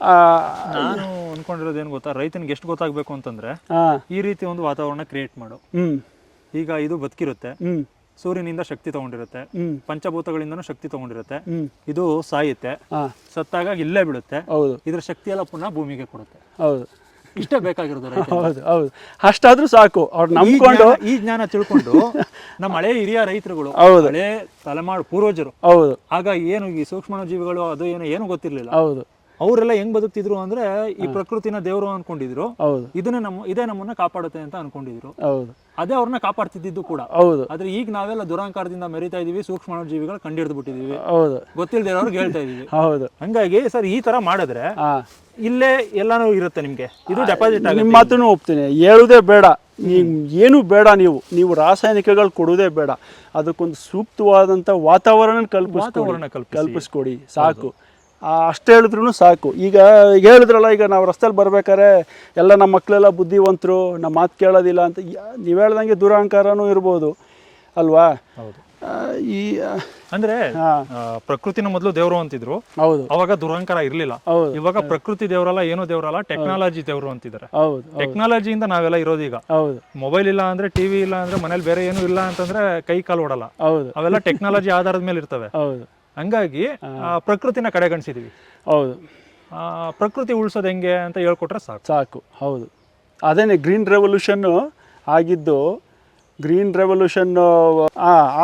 ನಾನು ಅನ್ಕೊಂಡಿರೋದು ಏನು ಗೊತ್ತಾ? ರೈತನಿಗೆ ಎಷ್ಟು ಗೊತ್ತಾಗಬೇಕು ಅಂತಂದ್ರೆ ಈ ರೀತಿ ಒಂದು ವಾತಾವರಣ ಕ್ರಿಯೇಟ್ ಮಾಡು. ಈಗ ಇದು ಬದುಕಿರುತ್ತೆ. ಸೂರ್ಯನಿಂದ ಶಕ್ತಿ ತಗೊಂಡಿರುತ್ತೆ. ಪಂಚಭೂತಗಳಿಂದ ಪಂಚಭೂತಗಳಿಂದನೂ ಶಕ್ತಿ ತಗೊಂಡಿರುತ್ತೆ. ಇದು ಸಾಯುತ್ತೆ. ಸತ್ತಾಗ ಇಲ್ಲೇ ಬಿಡುತ್ತೆ ಹೌದು. ಇದ್ರ ಶಕ್ತಿ ಎಲ್ಲ ಪುನಃ ಭೂಮಿಗೆ ಕೊಡುತ್ತೆ. ಹೌದು. ಇಷ್ಟೇ ಬೇಕಾಗಿರೋದು. ಹೌದು ಹೌದು. ಅಷ್ಟಾದ್ರೂ ಸಾಕು. ಅವ್ರು ಈ ನಂಬ್ಕೊಂಡು ಜ್ಞಾನ- ಈ ಜ್ಞಾನ ತಿಳ್ಕೊಂಡು ನಮ್ಮ ಹಳೆ ಹಿರಿಯ ರೈತರುಗಳು ಹೌದು. ಹಳೆ ತಲೆಮಾರು ಪೂರ್ವಜರು ಹೌದು. ಆಗ ಏನು ಈ ಸೂಕ್ಷ್ಮ ಜೀವಿಗಳು ಅದು ಏನು ಏನು ಗೊತ್ತಿರ್ಲಿಲ್ಲ. ಹೌದು. ಅವರೆಲ್ಲ ಹೆಂಗ್ ಬದುಕ್ತಿದ್ರು ಅಂದ್ರೆ ಈ ಪ್ರಕೃತಿನ ದೇವರು ಅನ್ಕೊಂಡಿದ್ರು. ಹೌದು. ಇದನ್ನೇ ನಮ್ಮ ಇದೇ ನಮ್ಮನ್ನ ಕಾಪಾಡುತ್ತೆ ಅಂತ ಅನ್ಕೊಂಡಿದ್ರು. ಹೌದು. ಅದೇ ಅವ್ರನ್ನ ಕಾಪಾಡ್ತಿದ್ದು ಕೂಡ. ಹೌದು. ಆದ್ರೆ ಈಗ ನಾವೆಲ್ಲ ದುರಂಕಾರದಿಂದ ಮೆರಿತಾ ಇದೀವಿ ಸೂಕ್ಷ್ಮ ಜೀವಿಗಳು ಕಂಡಿಡ್ದು ಬಿಟ್ಟಿದೀವಿ. ಹೌದು. ಗೊತ್ತಿಲ್ಲದೆ ಇರೋರ್ಗೆ ಹೇಳ್ತಾ ಇದೀವಿ. ಹೌದು. ಹಂಗಾಗಿ ಸರ್ ಈ ತರ ಮಾಡಿದ್ರೆ ಇಲ್ಲೇ ಎಲ್ಲಾನು ಇರುತ್ತೆ ನಿಮ್ಗೆ. ಇದು ಡೆಪಾಸಿಟ್ ನಿಮ್ಮ ಮಾತನ್ನು ಒಪ್ತೀನಿ. ಹೇಳುದೇ ಬೇಡ. ಏನು ಬೇಡ ನೀವು. ನೀವು ರಾಸಾಯನಿಕಗಳು ಕೊಡುವುದೇ ಬೇಡ. ಅದಕ್ಕೊಂದು ಸೂಕ್ತವಾದಂತ ವಾತಾವರಣ ಕಲ್ಪಿಸ್ಕೊಡಿ. ಸಾಕು. ಅಷ್ಟು ಹೇಳಿದ್ರು ಸಾಕು. ಈಗ ಈಗ ಹೇಳಿದ್ರಲ್ಲ ಈಗ ನಾವು ರಸ್ತೆಯಲ್ಲಿ ಬರ್ಬೇಕಾದ್ರೆ ಎಲ್ಲ ನಮ್ಮ ಮಕ್ಕಳೆಲ್ಲ ಬುದ್ಧಿವಂತರು ನಮ್ಮ ಮಾತು ಕೇಳೋದಿಲ್ಲ ಅಂತ ನೀವು ಹೇಳ್ದಂಗೆ ದುರಹಂಕಾರನೂ ಇರ್ಬೋದು ಅಲ್ವಾ? ಈ ಅಂದ್ರೆ ಪ್ರಕೃತಿನ ಮೊದಲು ದೇವರು ಅಂತಿದ್ರು. ಹೌದು. ಅವಾಗ ದುರಹಂಕಾರ ಇರ್ಲಿಲ್ಲ. ಹೌದು. ಇವಾಗ ಪ್ರಕೃತಿ ದೇವರಲ್ಲ ಏನು ದೇವರಲ್ಲ ಟೆಕ್ನಾಲಜಿ ದೇವರು ಅಂತಿದ್ದಾರೆ. ಹೌದು. ಟೆಕ್ನಾಲಜಿಯಿಂದ ನಾವೆಲ್ಲ ಇರೋದು ಈಗ. ಹೌದು. ಮೊಬೈಲ್ ಇಲ್ಲ ಅಂದ್ರೆ ಟಿವಿ ಇಲ್ಲ ಅಂದ್ರೆ ಮನೇಲಿ ಬೇರೆ ಏನು ಇಲ್ಲ ಅಂತಂದ್ರೆ ಕೈ ಕಾಲು ಓಡಲ್ಲ. ಹೌದು. ಅವೆಲ್ಲ ಟೆಕ್ನಾಲಜಿ ಆಧಾರದ ಮೇಲೆ ಇರ್ತವೆ. ಹೌದು. ಹಂಗಾಗಿ ಆ, ಪ್ರಕೃತಿನ ಕಡೆಗಣಿಸಿದೀವಿ. ಹೌದು. ಆ, ಪ್ರಕೃತಿ ಉಳಿಸೋದು ಹೆಂಗೆ ಅಂತ ಹೇಳ್ಕೊಟ್ರೆ ಸಾಕು. ಸಾಕು ಹೌದು. ಅದೇನೆ ಗ್ರೀನ್ ರೆವಲ್ಯೂಷನ್ನು ಆಗಿದ್ದು ಗ್ರೀನ್ ರೆವಲ್ಯೂಷನ್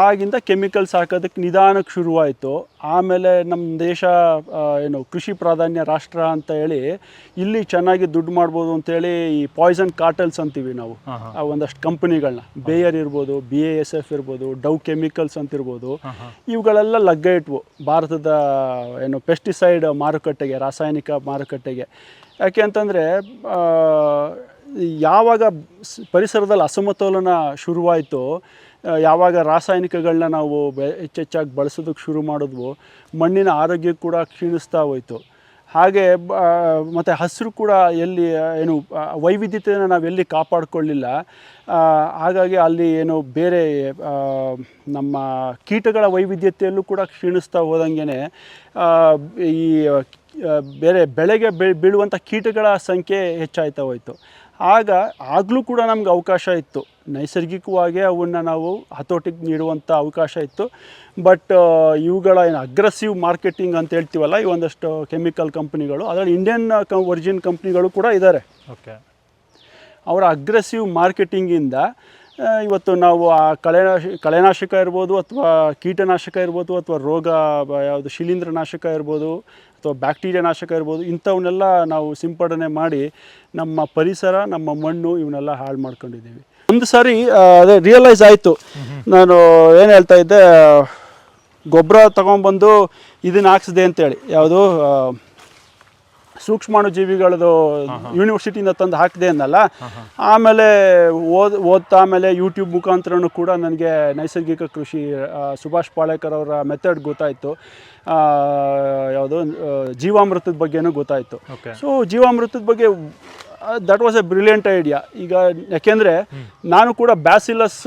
ಆಗಿಂದ ಕೆಮಿಕಲ್ಸ್ ಹಾಕೋದಕ್ಕೆ ನಿಧಾನಕ್ಕೆ ಶುರುವಾಯಿತು. ಆಮೇಲೆ ನಮ್ಮ ದೇಶ ಏನು ಕೃಷಿ ಪ್ರಾಧಾನ್ಯ ರಾಷ್ಟ್ರ ಅಂತ ಹೇಳಿ ಇಲ್ಲಿ ಚೆನ್ನಾಗಿ ದುಡ್ಡು ಮಾಡ್ಬೋದು ಅಂತೇಳಿ ಈ ಪಾಯ್ಸನ್ ಕಾರ್ಟಲ್ಸ್ ಅಂತೀವಿ ನಾವು. ಆ ಒಂದಷ್ಟು ಕಂಪ್ನಿಗಳನ್ನ ಬೇಯರ್ ಇರ್ಬೋದು ಬಿ ಎ ಎಸ್ ಎಫ್ ಇರ್ಬೋದು ಡೌ ಕೆಮಿಕಲ್ಸ್ ಅಂತ ಇರ್ಬೋದು. ಹಾ, ಹಾ. ಇವುಗಳೆಲ್ಲ ಲಗ್ಗ ಇಟ್ವು. ಭಾರತದ ಏನು ಪೆಸ್ಟಿಸೈಡ್ ಮಾರುಕಟ್ಟೆಗೆ ರಾಸಾಯನಿಕ ಮಾರುಕಟ್ಟೆಗೆ. ಯಾಕೆ ಅಂತಂದರೆ ಯಾವಾಗ ಪರಿಸರದಲ್ಲಿ ಅಸಮತೋಲನ ಶುರುವಾಯಿತು ಯಾವಾಗ ರಾಸಾಯನಿಕಗಳನ್ನ ನಾವು ಬೆ, ಹೆಚ್ಚೆಚ್ಚಾಗಿ ಬಳಸೋದಕ್ಕೆ ಶುರು ಮಾಡಿದ್ವು, ಮಣ್ಣಿನ ಆರೋಗ್ಯ ಕೂಡ ಕ್ಷೀಣಿಸ್ತಾ ಹೋಯಿತು. ಹಾಗೆ ಮತ್ತು ಹಸಿರು ಕೂಡ ಎಲ್ಲಿ ಏನು ವೈವಿಧ್ಯತೆಯನ್ನು ನಾವು ಎಲ್ಲಿ ಕಾಪಾಡಿಕೊಳ್ಳಿಲ್ಲ ಹಾಗಾಗಿ ಅಲ್ಲಿ ಏನು ಬೇರೆ ನಮ್ಮ ಕೀಟಗಳ ವೈವಿಧ್ಯತೆಯಲ್ಲೂ ಕೂಡ ಕ್ಷೀಣಿಸ್ತಾ ಹೋದಂಗೆ ಈ ಬೇರೆ ಬೆಳೆಗೆ ಬೀಳುವಂಥ ಕೀಟಗಳ ಸಂಖ್ಯೆ ಹೆಚ್ಚಾಯ್ತಾ ಹೋಯಿತು. ಆಗ ಆಗಲೂ ಕೂಡ ನಮ್ಗೆ ಅವಕಾಶ ಇತ್ತು. ನೈಸರ್ಗಿಕವಾಗಿ ಅವನ್ನ ನಾವು ಹತೋಟಿಗೆ ನೀಡುವಂಥ ಅವಕಾಶ ಇತ್ತು. ಬಟ್ ಇವುಗಳ ಏನು ಅಗ್ರೆಸಿವ್ ಮಾರ್ಕೆಟಿಂಗ್ ಅಂತ ಹೇಳ್ತೀವಲ್ಲ ಈ ಒಂದಷ್ಟು ಕೆಮಿಕಲ್ ಕಂಪ್ನಿಗಳು ಅದರಲ್ಲಿ ಇಂಡಿಯನ್ ಕ ಒರಿಜಿನ್ ಕಂಪ್ನಿಗಳು ಕೂಡ ಇದ್ದಾರೆ ಓಕೆ ಅವರ ಅಗ್ರೆಸಿವ್ ಮಾರ್ಕೆಟಿಂಗಿಂದ ಇವತ್ತು ನಾವು ಆ ಕಳೆನಾಶ ಕಳೆನಾಶಕ ಇರ್ಬೋದು ಅಥವಾ ಕೀಟನಾಶಕ ಇರ್ಬೋದು ಅಥವಾ ರೋಗ ಯಾವುದು ಶಿಲೀಂಧ್ರನಾಶಕ ಇರ್ಬೋದು ಅಥವಾ ಬ್ಯಾಕ್ಟೀರಿಯಾ ನಾಶಕ ಇರ್ಬೋದು, ಇಂಥವನ್ನೆಲ್ಲ ನಾವು ಸಿಂಪಡಣೆ ಮಾಡಿ ನಮ್ಮ ಪರಿಸರ, ನಮ್ಮ ಮಣ್ಣು ಇವನ್ನೆಲ್ಲ ಹಾಳು ಮಾಡ್ಕೊಂಡಿದ್ದೀವಿ. ಒಂದು ಸಾರಿ ಅದೇ ರಿಯಲೈಸ್ ಆಯಿತು. ನಾನು ಏನು ಹೇಳ್ತಾ ಇದ್ದೆ ಗೊಬ್ಬರ ತೊಗೊಂಬಂದು ಇದನ್ನು ಹಾಕ್ಸಿದೆ ಅಂತೇಳಿ. ಯಾವುದು ಸೂಕ್ಷ್ಮಾಣು ಜೀವಿಗಳದು ಯೂನಿವರ್ಸಿಟಿಯಿಂದ ತಂದು ಹಾಕಿದೆ ಅನ್ನಲ್ಲ. ಆಮೇಲೆ ಓದ್ ಓದ್ತಾ ಆಮೇಲೆ ಯೂಟ್ಯೂಬ್ ಮುಖಾಂತರನೂ ಕೂಡ ನನಗೆ ನೈಸರ್ಗಿಕ ಕೃಷಿ ಸುಭಾಷ್ ಪಾಳೇಕರ್ ಅವರ ಮೆಥಡ್ ಗೊತ್ತಾಯಿತು. ಯಾವುದು ಜೀವಾಮೃತದ ಬಗ್ಗೆನೂ ಗೊತ್ತಾಯಿತು. ಸೊ ಜೀವಾಮೃತದ ಬಗ್ಗೆ that was a brilliant idea ಈಗ ಯಾಕೆಂದರೆ ನಾನು ಕೂಡ ಬ್ಯಾಸಿಲಸ್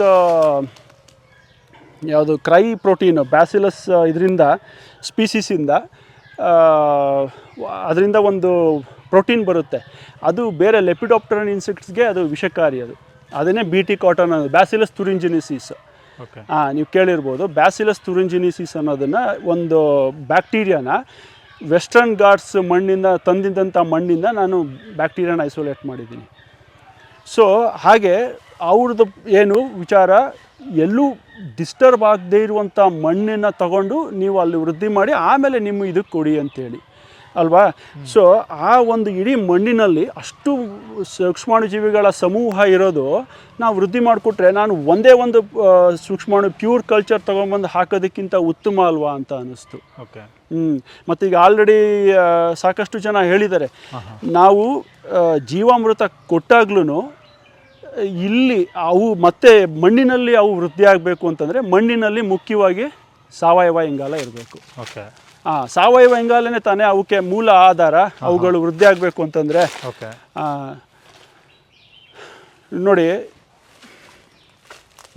ಯಾವುದು ಕ್ರೈ ಪ್ರೋಟೀನು ಬ್ಯಾಸಿಲಸ್ ಇದರಿಂದ ಸ್ಪೀಸೀಸಿಂದ ಅದರಿಂದ ಒಂದು ಪ್ರೋಟೀನ್ ಬರುತ್ತೆ. ಅದು ಬೇರೆ ಲೆಪಿಡಾಪ್ಟರನ್ ಇನ್ಸೆಕ್ಟ್ಸ್ಗೆ ಅದು ವಿಷಕಾರಿ ಅದು. ಅದನ್ನೇ ಬಿ ಟಿ ಕಾಟನ್ ಅನ್ನೋದು ಬ್ಯಾಸಿಲಸ್ ತುರಿಂಜಿನಿಸಿಸ್ ಓಕೆ ಹಾಂ ನೀವು ಕೇಳಿರ್ಬೋದು ಬ್ಯಾಸಿಲಸ್ ತುರಿಂಜಿನಿಸಿಸ್ ಅನ್ನೋದನ್ನು ಒಂದು ಬ್ಯಾಕ್ಟೀರಿಯಾನ ವೆಸ್ಟರ್ನ್ ಗಾರ್ಡ್ಸ್ ಮಣ್ಣಿಂದ ತಂದಿದ್ದಂಥ ಮಣ್ಣಿಂದ ನಾನು ಬ್ಯಾಕ್ಟೀರಿಯಾನ ಐಸೋಲೇಟ್ ಮಾಡಿದ್ದೀನಿ. ಸೊ ಹಾಗೆ ಅವ್ರದ್ದು ಏನು ವಿಚಾರ ಎಲ್ಲೂ ಡಿಸ್ಟರ್ಬ್ ಆಗದೇ ಇರುವಂಥ ಮಣ್ಣನ್ನು ತಗೊಂಡು ನೀವು ಅಲ್ಲಿ ವೃದ್ಧಿ ಮಾಡಿ ಆಮೇಲೆ ನಿಮ್ಮ ಇದಕ್ಕೆ ಕೊಡಿ ಅಂತೇಳಿ. ಅಲ್ವಾ? ಸೊ ಆ ಒಂದು ಇಡೀ ಮಣ್ಣಿನಲ್ಲಿ ಅಷ್ಟು ಸೂಕ್ಷ್ಮಾಣು ಜೀವಿಗಳ ಸಮೂಹ ಇರೋದು ನಾವು ವೃದ್ಧಿ ಮಾಡಿಕೊಟ್ರೆ ನಾನು ಒಂದೇ ಒಂದು ಸೂಕ್ಷ್ಮಾಣು ಪ್ಯೂರ್ ಕಲ್ಚರ್ ತೊಗೊಂಬಂದು ಹಾಕೋದಕ್ಕಿಂತ ಉತ್ತಮ ಅಲ್ವಾ ಅಂತ ಅನ್ನಿಸ್ತು. ಓಕೆ ಹ್ಞೂ ಮತ್ತು ಈಗ ಆಲ್ರೆಡಿ ಸಾಕಷ್ಟು ಜನ ಹೇಳಿದ್ದಾರೆ. ನಾವು ಜೀವಾಮೃತ ಕೊಟ್ಟಾಗ್ಲೂ ಇಲ್ಲಿ ಅವು ಮತ್ತೆ ಮಣ್ಣಿನಲ್ಲಿ ಅವು ವೃದ್ಧಿ ಆಗಬೇಕು ಅಂತಂದರೆ ಮಣ್ಣಿನಲ್ಲಿ ಮುಖ್ಯವಾಗಿ ಸಾವಯವ ಇಂಗಾಲ ಇರಬೇಕು. ಓಕೆ ಹಾಂ ಸಾವಯವ ಇಂಗಾಲನೇ ತಾನೇ ಅವಕ್ಕೆ ಮೂಲ ಆಧಾರ ಅವುಗಳು ವೃದ್ಧಿ ಆಗಬೇಕು ಅಂತಂದರೆ ನೋಡಿ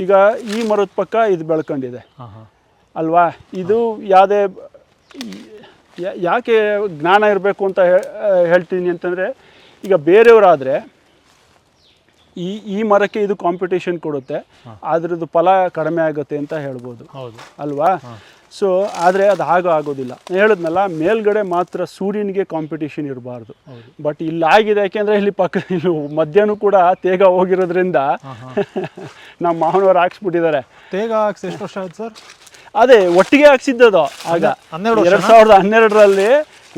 ಈಗ ಈ ಮರದ ಪಕ್ಕ ಇದು ಬೆಳ್ಕೊಂಡಿದೆ. ಅಲ್ವಾ? ಇದು ಯಾವುದೇ ಯಾಕೆ ಜ್ಞಾನ ಇರಬೇಕು ಅಂತ ಹೇಳ್ತೀನಿ ಅಂತಂದರೆ ಈಗ ಬೇರೆಯವರಾದರೆ ಈ ಈ ಮರಕ್ಕೆ ಇದು ಕಾಂಪಿಟೇಷನ್ ಕೊಡುತ್ತೆ. ಅದ್ರದ್ದು ಫಲ ಕಡಿಮೆ ಆಗುತ್ತೆ ಅಂತ ಹೇಳ್ಬೋದು. ಅಲ್ವಾ? ಸೊ ಆದರೆ ಅದು ಹಾಗೆ ಆಗೋದಿಲ್ಲ. ಹೇಳಿದ್ನಲ್ಲ ಮೇಲ್ಗಡೆ ಮಾತ್ರ ಸೂರ್ಯನಿಗೆ ಕಾಂಪಿಟೇಷನ್ ಇರಬಾರ್ದು. ಬಟ್ ಇಲ್ಲಿ ಆಗಿದೆ ಯಾಕೆಂದರೆ ಇಲ್ಲಿ ಪಕ್ಕ ಇಲ್ಲಿ ಮಧ್ಯಾಹ್ನ ಕೂಡ ತೇಗ ಹೋಗಿರೋದ್ರಿಂದ ನಮ್ಮ ಮಾವನವ್ರು ಹಾಕ್ಸ್ಬಿಟ್ಟಿದ್ದಾರೆ. ತೇಗ ಹಾಕ್ಸಿ ಎಷ್ಟು ವರ್ಷ ಆಯ್ತು ಸರ್? ಅದೇ ಒಟ್ಟಿಗೆ ಹಾಕ್ಸಿದ್ದದು. ಆಗ ಹನ್ನೆರಡು ಎರಡು ಸಾವಿರದ ಹನ್ನೆರಡರಲ್ಲಿ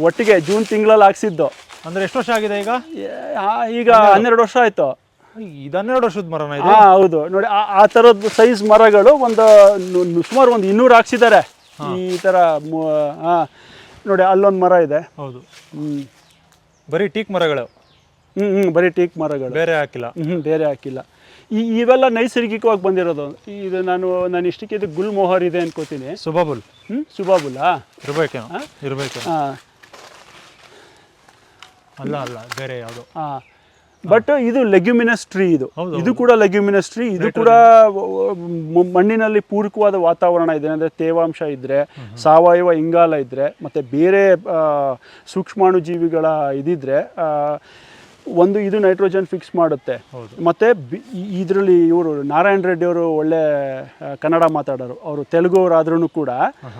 ಒಟ್ಟಿಗೆ ಜೂನ್ ತಿಂಗಳಲ್ಲಿ ಹಾಕ್ಸಿದ್ದು. ಅಂದ್ರೆ ಎಷ್ಟು ವರ್ಷ ಆಗಿದೆ ಈಗ? ಈಗ ಹನ್ನೆರಡು. ವರ್ಷ ಆಯ್ತು. ಇದು ಹನ್ನೆರಡು ವರ್ಷದ ಮರ ಹೌದು. ನೋಡಿ ಆ- ಥರದ್ದು ಸೈಜ್ ಮರಗಳು ಒಂದು ಸುಮಾರು ಒಂದು ಇನ್ನೂರು ಹಾಕ್ಸಿದ್ದಾರೆ. ಈ ಥರ ಹಾ ನೋಡಿ ಅಲ್ಲೊಂದು ಮರ ಇದೆ. ಹೌದು. ಹ್ಮ್. ಬರೀ ಟೀಕ್ ಮರಗಳು. ಹ್ಞೂ ಹ್ಞೂ ಬರೀ ಟೀಕ್ ಮರಗಳು. ಬೇರೆ ಹಾಕಿಲ್ಲ. ಹ್ಞೂ ಬೇರೆ ಹಾಕಿಲ್ಲ. ಈ ಇವೆಲ್ಲ ನೈಸರ್ಗಿಕವಾಗಿ ಬಂದಿರೋದು. ಇದು ನಾನು ನಾನು ಇಷ್ಟಕ್ಕೆ ಇದು ಗುಲ್ ಮೊಹರ್ ಇದೆ ಅನ್ಕೋತೀನಿ. ಸುಬಾಬುಲ್. ಹ್ಮ್ ಸುಬಾಬುಲ್ ಇರಬೇಕು ಇರಬೇಕು ಹಾಂ ಅಲ್ಲ ಅಲ್ಲ ಬೇರೆ ಯಾವುದು. ಹಾ ಬಟ್ ಇದು ಲೆಗ್ಯುಮಿನಸ್ ಟ್ರೀ ಇದು. ಇದು ಕೂಡ ಲೆಗ್ಯುಮಿನಸ್ ಟ್ರೀ ಇದು ಕೂಡ ಮಣ್ಣಿನಲ್ಲಿ ಪೂರಕವಾದ ವಾತಾವರಣ ಇದೆ. ಅಂದರೆ ತೇವಾಂಶ ಇದ್ದರೆ ಸಾವಯವ ಇಂಗಾಲ ಇದ್ದರೆ ಮತ್ತು ಬೇರೆ ಸೂಕ್ಷ್ಮಾಣು ಜೀವಿಗಳ ಇದಿದ್ರೆ ಒಂದು ಇದು ನೈಟ್ರೋಜನ್ ಫಿಕ್ಸ್ ಮಾಡುತ್ತೆ. ಮತ್ತೆ ಇದರಲ್ಲಿ ಇವರು ನಾರಾಯಣ ರೆಡ್ಡಿ ಅವರು ಒಳ್ಳೆ ಕನ್ನಡ ಮಾತಾಡೋರು. ಅವರು ತೆಲುಗುವರಾದ್ರೂ ಕೂಡ ಆ,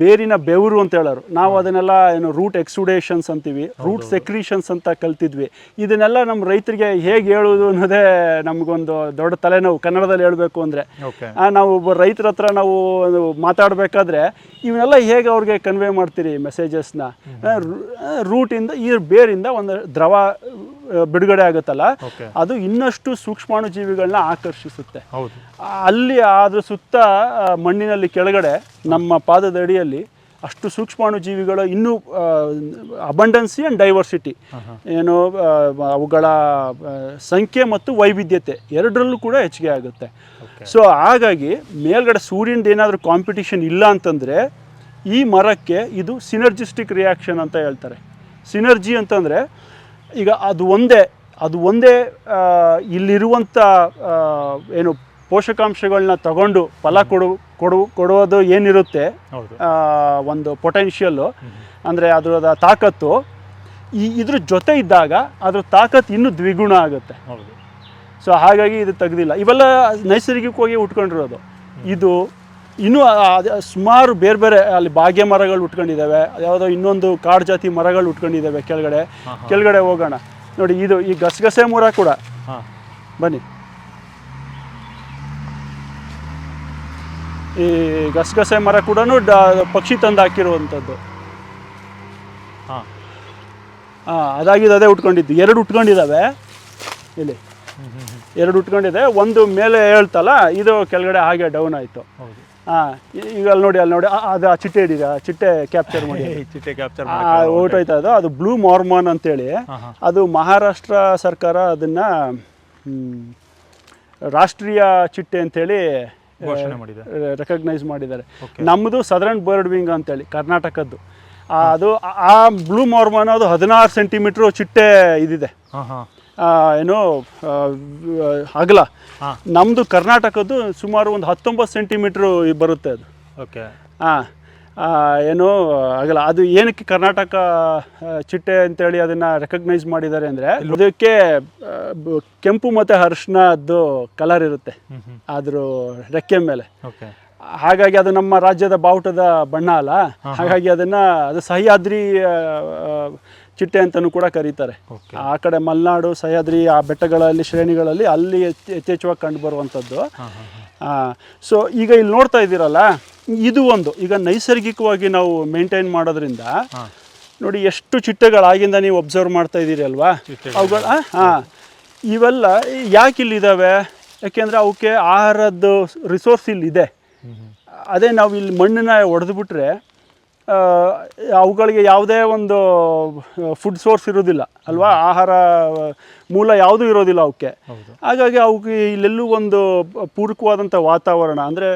ಬೇರಿನ ಬೆವರು ಅಂತ ಹೇಳೋರು. ನಾವು ಅದನ್ನೆಲ್ಲ ಏನು ರೂಟ್ ಎಕ್ಸುಡೇಷನ್ಸ್ ಅಂತೀವಿ ರೂಟ್ ಸೆಕ್ರೀಷನ್ಸ್ ಅಂತ ಕಲ್ತಿದ್ವಿ. ಇದನ್ನೆಲ್ಲ ನಮ್ಮ ರೈತರಿಗೆ ಹೇಗೆ ಹೇಳೋದು ಅನ್ನೋದೇ ನಮಗೊಂದು ದೊಡ್ಡ ತಲೆನೋವು. ಕನ್ನಡದಲ್ಲಿ ಹೇಳಬೇಕು ಅಂದರೆ ನಾವು ಒಬ್ಬ ರೈತರ ಹತ್ರ ನಾವು ಮಾತಾಡಬೇಕಾದ್ರೆ ಇವನ್ನೆಲ್ಲ ಹೇಗೆ ಅವ್ರಿಗೆ ಕನ್ವೇ ಮಾಡ್ತೀರಿ ಮೆಸೇಜಸ್ನ ರೂಟಿಂದ ಈ ಬೇರಿಂದ ಒಂದು ದ್ರವ ಬಿಡುಗಡೆ ಆಗುತ್ತಲ್ಲ ಅದು ಇನ್ನಷ್ಟು ಸೂಕ್ಷ್ಮಾಣು ಜೀವಿಗಳನ್ನ ಆಕರ್ಷಿಸುತ್ತೆ ಅಲ್ಲಿ ಅದ್ರ ಸುತ್ತ ಮಣ್ಣಿನಲ್ಲಿ ಕೆಳಗಡೆ ನಮ್ಮ ಪಾದದ ಅಡಿಯಲ್ಲಿ ಅಷ್ಟು ಸೂಕ್ಷ್ಮಾಣು ಜೀವಿಗಳು ಇನ್ನೂ ಅಬಂಡನ್ಸಿ ಆ್ಯಂಡ್ ಡೈವರ್ಸಿಟಿ ಏನು ಅವುಗಳ ಸಂಖ್ಯೆ ಮತ್ತು ವೈವಿಧ್ಯತೆ ಎರಡರಲ್ಲೂ ಕೂಡ ಹೆಚ್ಚಿಗೆ ಆಗುತ್ತೆ. ಸೊ ಹಾಗಾಗಿ ಮೇಲ್ಗಡೆ ಸೂರ್ಯನದು ಏನಾದರೂ ಕಾಂಪಿಟಿಷನ್ ಇಲ್ಲ ಅಂತಂದರೆ ಈ ಮರಕ್ಕೆ ಇದು ಸಿನರ್ಜಿಸ್ಟಿಕ್ ರಿಯಾಕ್ಷನ್ ಅಂತ ಹೇಳ್ತಾರೆ. ಸಿನರ್ಜಿ ಅಂತಂದರೆ ಈಗ ಅದು ಒಂದೇ ಅದು ಒಂದೇ ಇಲ್ಲಿರುವಂಥ ಏನು ಪೋಷಕಾಂಶಗಳನ್ನ ತಗೊಂಡು ಫಲ ಕೊಡು ಕೊಡು ಕೊಡೋದು ಏನಿರುತ್ತೆ ಒಂದು ಪೊಟೆನ್ಷಿಯಲ್ಲು ಅಂದರೆ ಅದರ ತಾಕತ್ತು ಈ ಇದ್ರ ಜೊತೆ ಇದ್ದಾಗ ಅದ್ರ ತಾಕತ್ತು ಇನ್ನೂ ದ್ವಿಗುಣ ಆಗುತ್ತೆ. ಸೊ ಹಾಗಾಗಿ ಇದು ತೆಗ್ದಿಲ್ಲ. ಇವೆಲ್ಲ ನೈಸರ್ಗಿಕವಾಗಿ ಉಟ್ಕೊಂಡಿರೋದು. ಇದು ಇನ್ನೂ ಸುಮಾರು ಬೇರೆ ಬೇರೆ ಅಲ್ಲಿ ಭಾಗ್ಯ ಮರಗಳು ಉಟ್ಕೊಂಡಿದ್ದಾವೆ. ಯಾವುದೋ ಇನ್ನೊಂದು ಕಾಡು ಜಾತಿ ಮರಗಳು ಉಟ್ಕೊಂಡಿದ್ದಾವೆ ಕೆಳಗಡೆ. ಕೆಳಗಡೆ ಹೋಗೋಣ. ನೋಡಿ ಇದು ಈ ಗಸಗಸೆ ಮರ ಕೂಡ. ಹಾಂ. ಬನ್ನಿ. ಈ ಗಸಗಸೆ ಮರ ಕೂಡ ಪಕ್ಷಿ ತಂದು ಹಾಕಿರುವಂಥದ್ದು. ಹಾಂ. ಹಾಂ ಅದಾಗಿದೆ ಅದೇ ಉಟ್ಕೊಂಡಿದ್ದು. ಎರಡು ಉಟ್ಕೊಂಡಿದ್ದಾವೆ. ಇಲ್ಲಿ. ಎರಡು ಉಟ್ಕೊಂಡಿದೆ. ಒಂದು ಮೇಲೆ ಹೇಳ್ತಲ್ಲ ಇದು ಕೆಳಗಡೆ ಹಾಗೆ ಡೌನ್ ಆಯಿತು. ಹೌದು. ಹಾಂ ಈಗ ಅಲ್ಲಿ ನೋಡಿ ಅಲ್ಲಿ ನೋಡಿ ಆ- ಅದು ಆ ಚಿಟ್ಟೆ ಹಿಡಿದ ಆ ಚಿಟ್ಟೆ ಕ್ಯಾಪ್ಚರ್ ಮಾಡಿ ಈ ಚಿಟ್ಟೆ ಕ್ಯಾಪ್ಚರ್ ಆ, ಹೊರ್ಟೋಯ್ತಾ ಅದು ಅದು ಬ್ಲೂ ಮಾರ್ಮಾನ್ ಅಂತೇಳಿ. ಹೇಳಿ ಹಾಂ. ಅದು ಮಹಾರಾಷ್ಟ್ರ ಸರ್ಕಾರ ಅದನ್ನ ರಾಷ್ಟ್ರೀಯ ಚಿಟ್ಟೆ ಅಂತೇಳಿ ಘೋಷಣೆ ಮಾಡಿದೆ. ರೆಕಗ್ನೈಸ್ ಮಾಡಿದ್ದಾರೆ. ನಮ್ಮದು ಸದರ್ನ್ ಬರ್ಡ್ ವಿಂಗ್ ಅಂತೇಳಿ ಕರ್ನಾಟಕದ್ದು. ಆ, ಅದು ಆ- ಆ ಬ್ಲೂ ಮಾರ್ಮಾನ್ ಅದು ಹದಿನಾರು ಸೆಂಟಿಮೀಟ್ರು ಚಿಟ್ಟೆ ಇದಿದೆ. ಹಾಂ ಹಾಂ. ಆ, ಏನು ಅಗಲ. ನಮ್ಮದು ಕರ್ನಾಟಕದ್ದು ಸುಮಾರು ಒಂದು ಹತ್ತೊಂಬತ್ತು ಸೆಂಟಿಮೀಟ್ರು ಬರುತ್ತೆ ಅದು. ಓಕೆ. ಹಾಂ ಏನು ಅಗಲ. ಅದು ಏನಕ್ಕೆ ಕರ್ನಾಟಕ ಚಿಟ್ಟೆ ಅಂತೇಳಿ ಅದನ್ನು ರೆಕಗ್ನೈಸ್ ಮಾಡಿದ್ದಾರೆ ಅಂದರೆ ಇದಕ್ಕೆ ಕೆಂಪು ಮತ್ತು ಅರಿಶಿನದ್ದು ಕಲರ್ ಇರುತ್ತೆ ಅದ್ರ ರೆಕ್ಕೆ ಮೇಲೆ. ಓಕೆ. ಹಾಗಾಗಿ ಅದು ನಮ್ಮ ರಾಜ್ಯದ ಬಾವುಟದ ಬಣ್ಣ ಅಲ್ಲ. ಹಾಗಾಗಿ ಅದನ್ನು ಅದು ಸಹ್ಯಾದ್ರಿ ಚಿಟ್ಟೆ ಅಂತಲೂ ಕೂಡ ಕರೀತಾರೆ. ಆ ಕಡೆ ಮಲೆನಾಡು ಸಹ್ಯಾದ್ರಿ ಆ ಬೆಟ್ಟಗಳಲ್ಲಿ ಶ್ರೇಣಿಗಳಲ್ಲಿ ಅಲ್ಲಿ ಯಥೇಚ್ಛವಾಗಿ ಕಂಡು ಬರುವಂಥದ್ದು. ಸೊ ಈಗ ಇಲ್ಲಿ ನೋಡ್ತಾ ಇದ್ದೀರಲ್ಲ ಇದು ಒಂದು. ಈಗ ನೈಸರ್ಗಿಕವಾಗಿ ನಾವು ಮೇಂಟೈನ್ ಮಾಡೋದ್ರಿಂದ ನೋಡಿ ಎಷ್ಟು ಚಿಟ್ಟೆಗಳಾಗಿಂದ ನೀವು ಒಬ್ಸರ್ವ್ ಮಾಡ್ತಾ ಇದ್ದೀರಿ ಅಲ್ವಾ. ಅವುಗಳ ಹಾಂ. ಇವೆಲ್ಲ ಯಾಕೆ ಇಲ್ಲಿದ್ದಾವೆ ಯಾಕೆಂದ್ರೆ ಅವಕ್ಕೆ ಆಹಾರದ್ದು ರಿಸೋರ್ಸ್ ಇಲ್ಲಿದೆ. ಅದೇ ನಾವು ಇಲ್ಲಿ ಮಣ್ಣನ್ನ ಹೊಡೆದ್ಬಿಟ್ರೆ ಅವುಗಳಿಗೆ ಯಾವುದೇ ಒಂದು ಫುಡ್ ಸೋರ್ಸ್ ಇರೋದಿಲ್ಲ ಅಲ್ವಾ? ಆಹಾರ ಮೂಲ ಯಾವುದೂ ಇರೋದಿಲ್ಲ ಅವಕ್ಕೆ. ಹಾಗಾಗಿ ಅವಕ್ಕೆ ಇಲ್ಲೆಲ್ಲೂ ಒಂದು ಪೂರಕವಾದಂಥ ವಾತಾವರಣ ಅಂದರೆ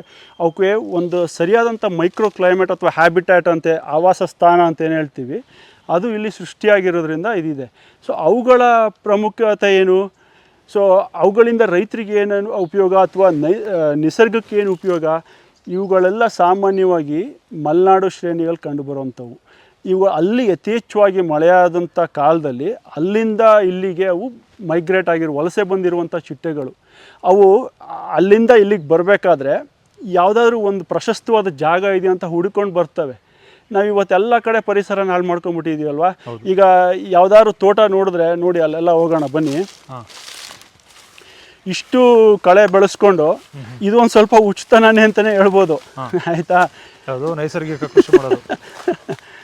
ಅವಕ್ಕೆ ಒಂದು ಸರಿಯಾದಂಥ ಮೈಕ್ರೋ ಕ್ಲೈಮೇಟ್ ಅಥವಾ ಹ್ಯಾಬಿಟ್ಯಾಟ್ ಅಂತೆ ಆವಾಸ ಸ್ಥಾನ ಅಂತ ಏನು ಹೇಳ್ತೀವಿ ಅದು ಇಲ್ಲಿ ಸೃಷ್ಟಿಯಾಗಿರೋದ್ರಿಂದ ಇದಿದೆ. ಸೊ ಅವುಗಳ ಪ್ರಾಮುಖ್ಯತೆ ಏನು? ಸೊ ಅವುಗಳಿಂದ ರೈತರಿಗೆ ಏನೇನು ಉಪಯೋಗ ಅಥವಾ ನೈ ನಿಸರ್ಗಕ್ಕೆ ಏನು ಉಪಯೋಗ? ಇವುಗಳೆಲ್ಲ ಸಾಮಾನ್ಯವಾಗಿ ಮಲೆನಾಡು ಶ್ರೇಣಿಗಳು ಕಂಡುಬರುವಂಥವು. ಇವು ಅಲ್ಲಿ ಯಥೇಚ್ಛವಾಗಿ ಮಳೆಯಾದಂಥ ಕಾಲದಲ್ಲಿ ಅಲ್ಲಿಂದ ಇಲ್ಲಿಗೆ ಅವು ಮೈಗ್ರೇಟ್ ಆಗಿರೋ ವಲಸೆ ಬಂದಿರುವಂಥ ಚಿಟ್ಟೆಗಳು. ಅವು ಅಲ್ಲಿಂದ ಇಲ್ಲಿಗೆ ಬರಬೇಕಾದ್ರೆ ಯಾವುದಾದ್ರೂ ಒಂದು ಪ್ರಶಸ್ತವಾದ ಜಾಗ ಇದೆ ಅಂತ ಹುಡುಕೊಂಡು ಬರ್ತವೆ. ನಾವು ಇವತ್ತೆಲ್ಲ ಕಡೆ ಪರಿಸರ ಹಾಳು ಮಾಡ್ಕೊಂಡ್ಬಿಟ್ಟಿದೀವಲ್ವಾ ಈಗ ಯಾವ್ದಾದ್ರು ತೋಟ ನೋಡಿದ್ರೆ ನೋಡಿ ಅಲ್ಲೆಲ್ಲ ಹೋಗೋಣ ಬನ್ನಿ. ಇಷ್ಟು ಕಳೆ ಬೆಳೆಸ್ಕೊಂಡು ಇದು ಒಂದು ಸ್ವಲ್ಪ ಉಚಿತನೇ ಅಂತಲೇ ಹೇಳ್ಬೋದು. ಆಯಿತಾ? ಅದು ನೈಸರ್ಗಿಕ ಕೃಷಿ ಮಾಡೋದು.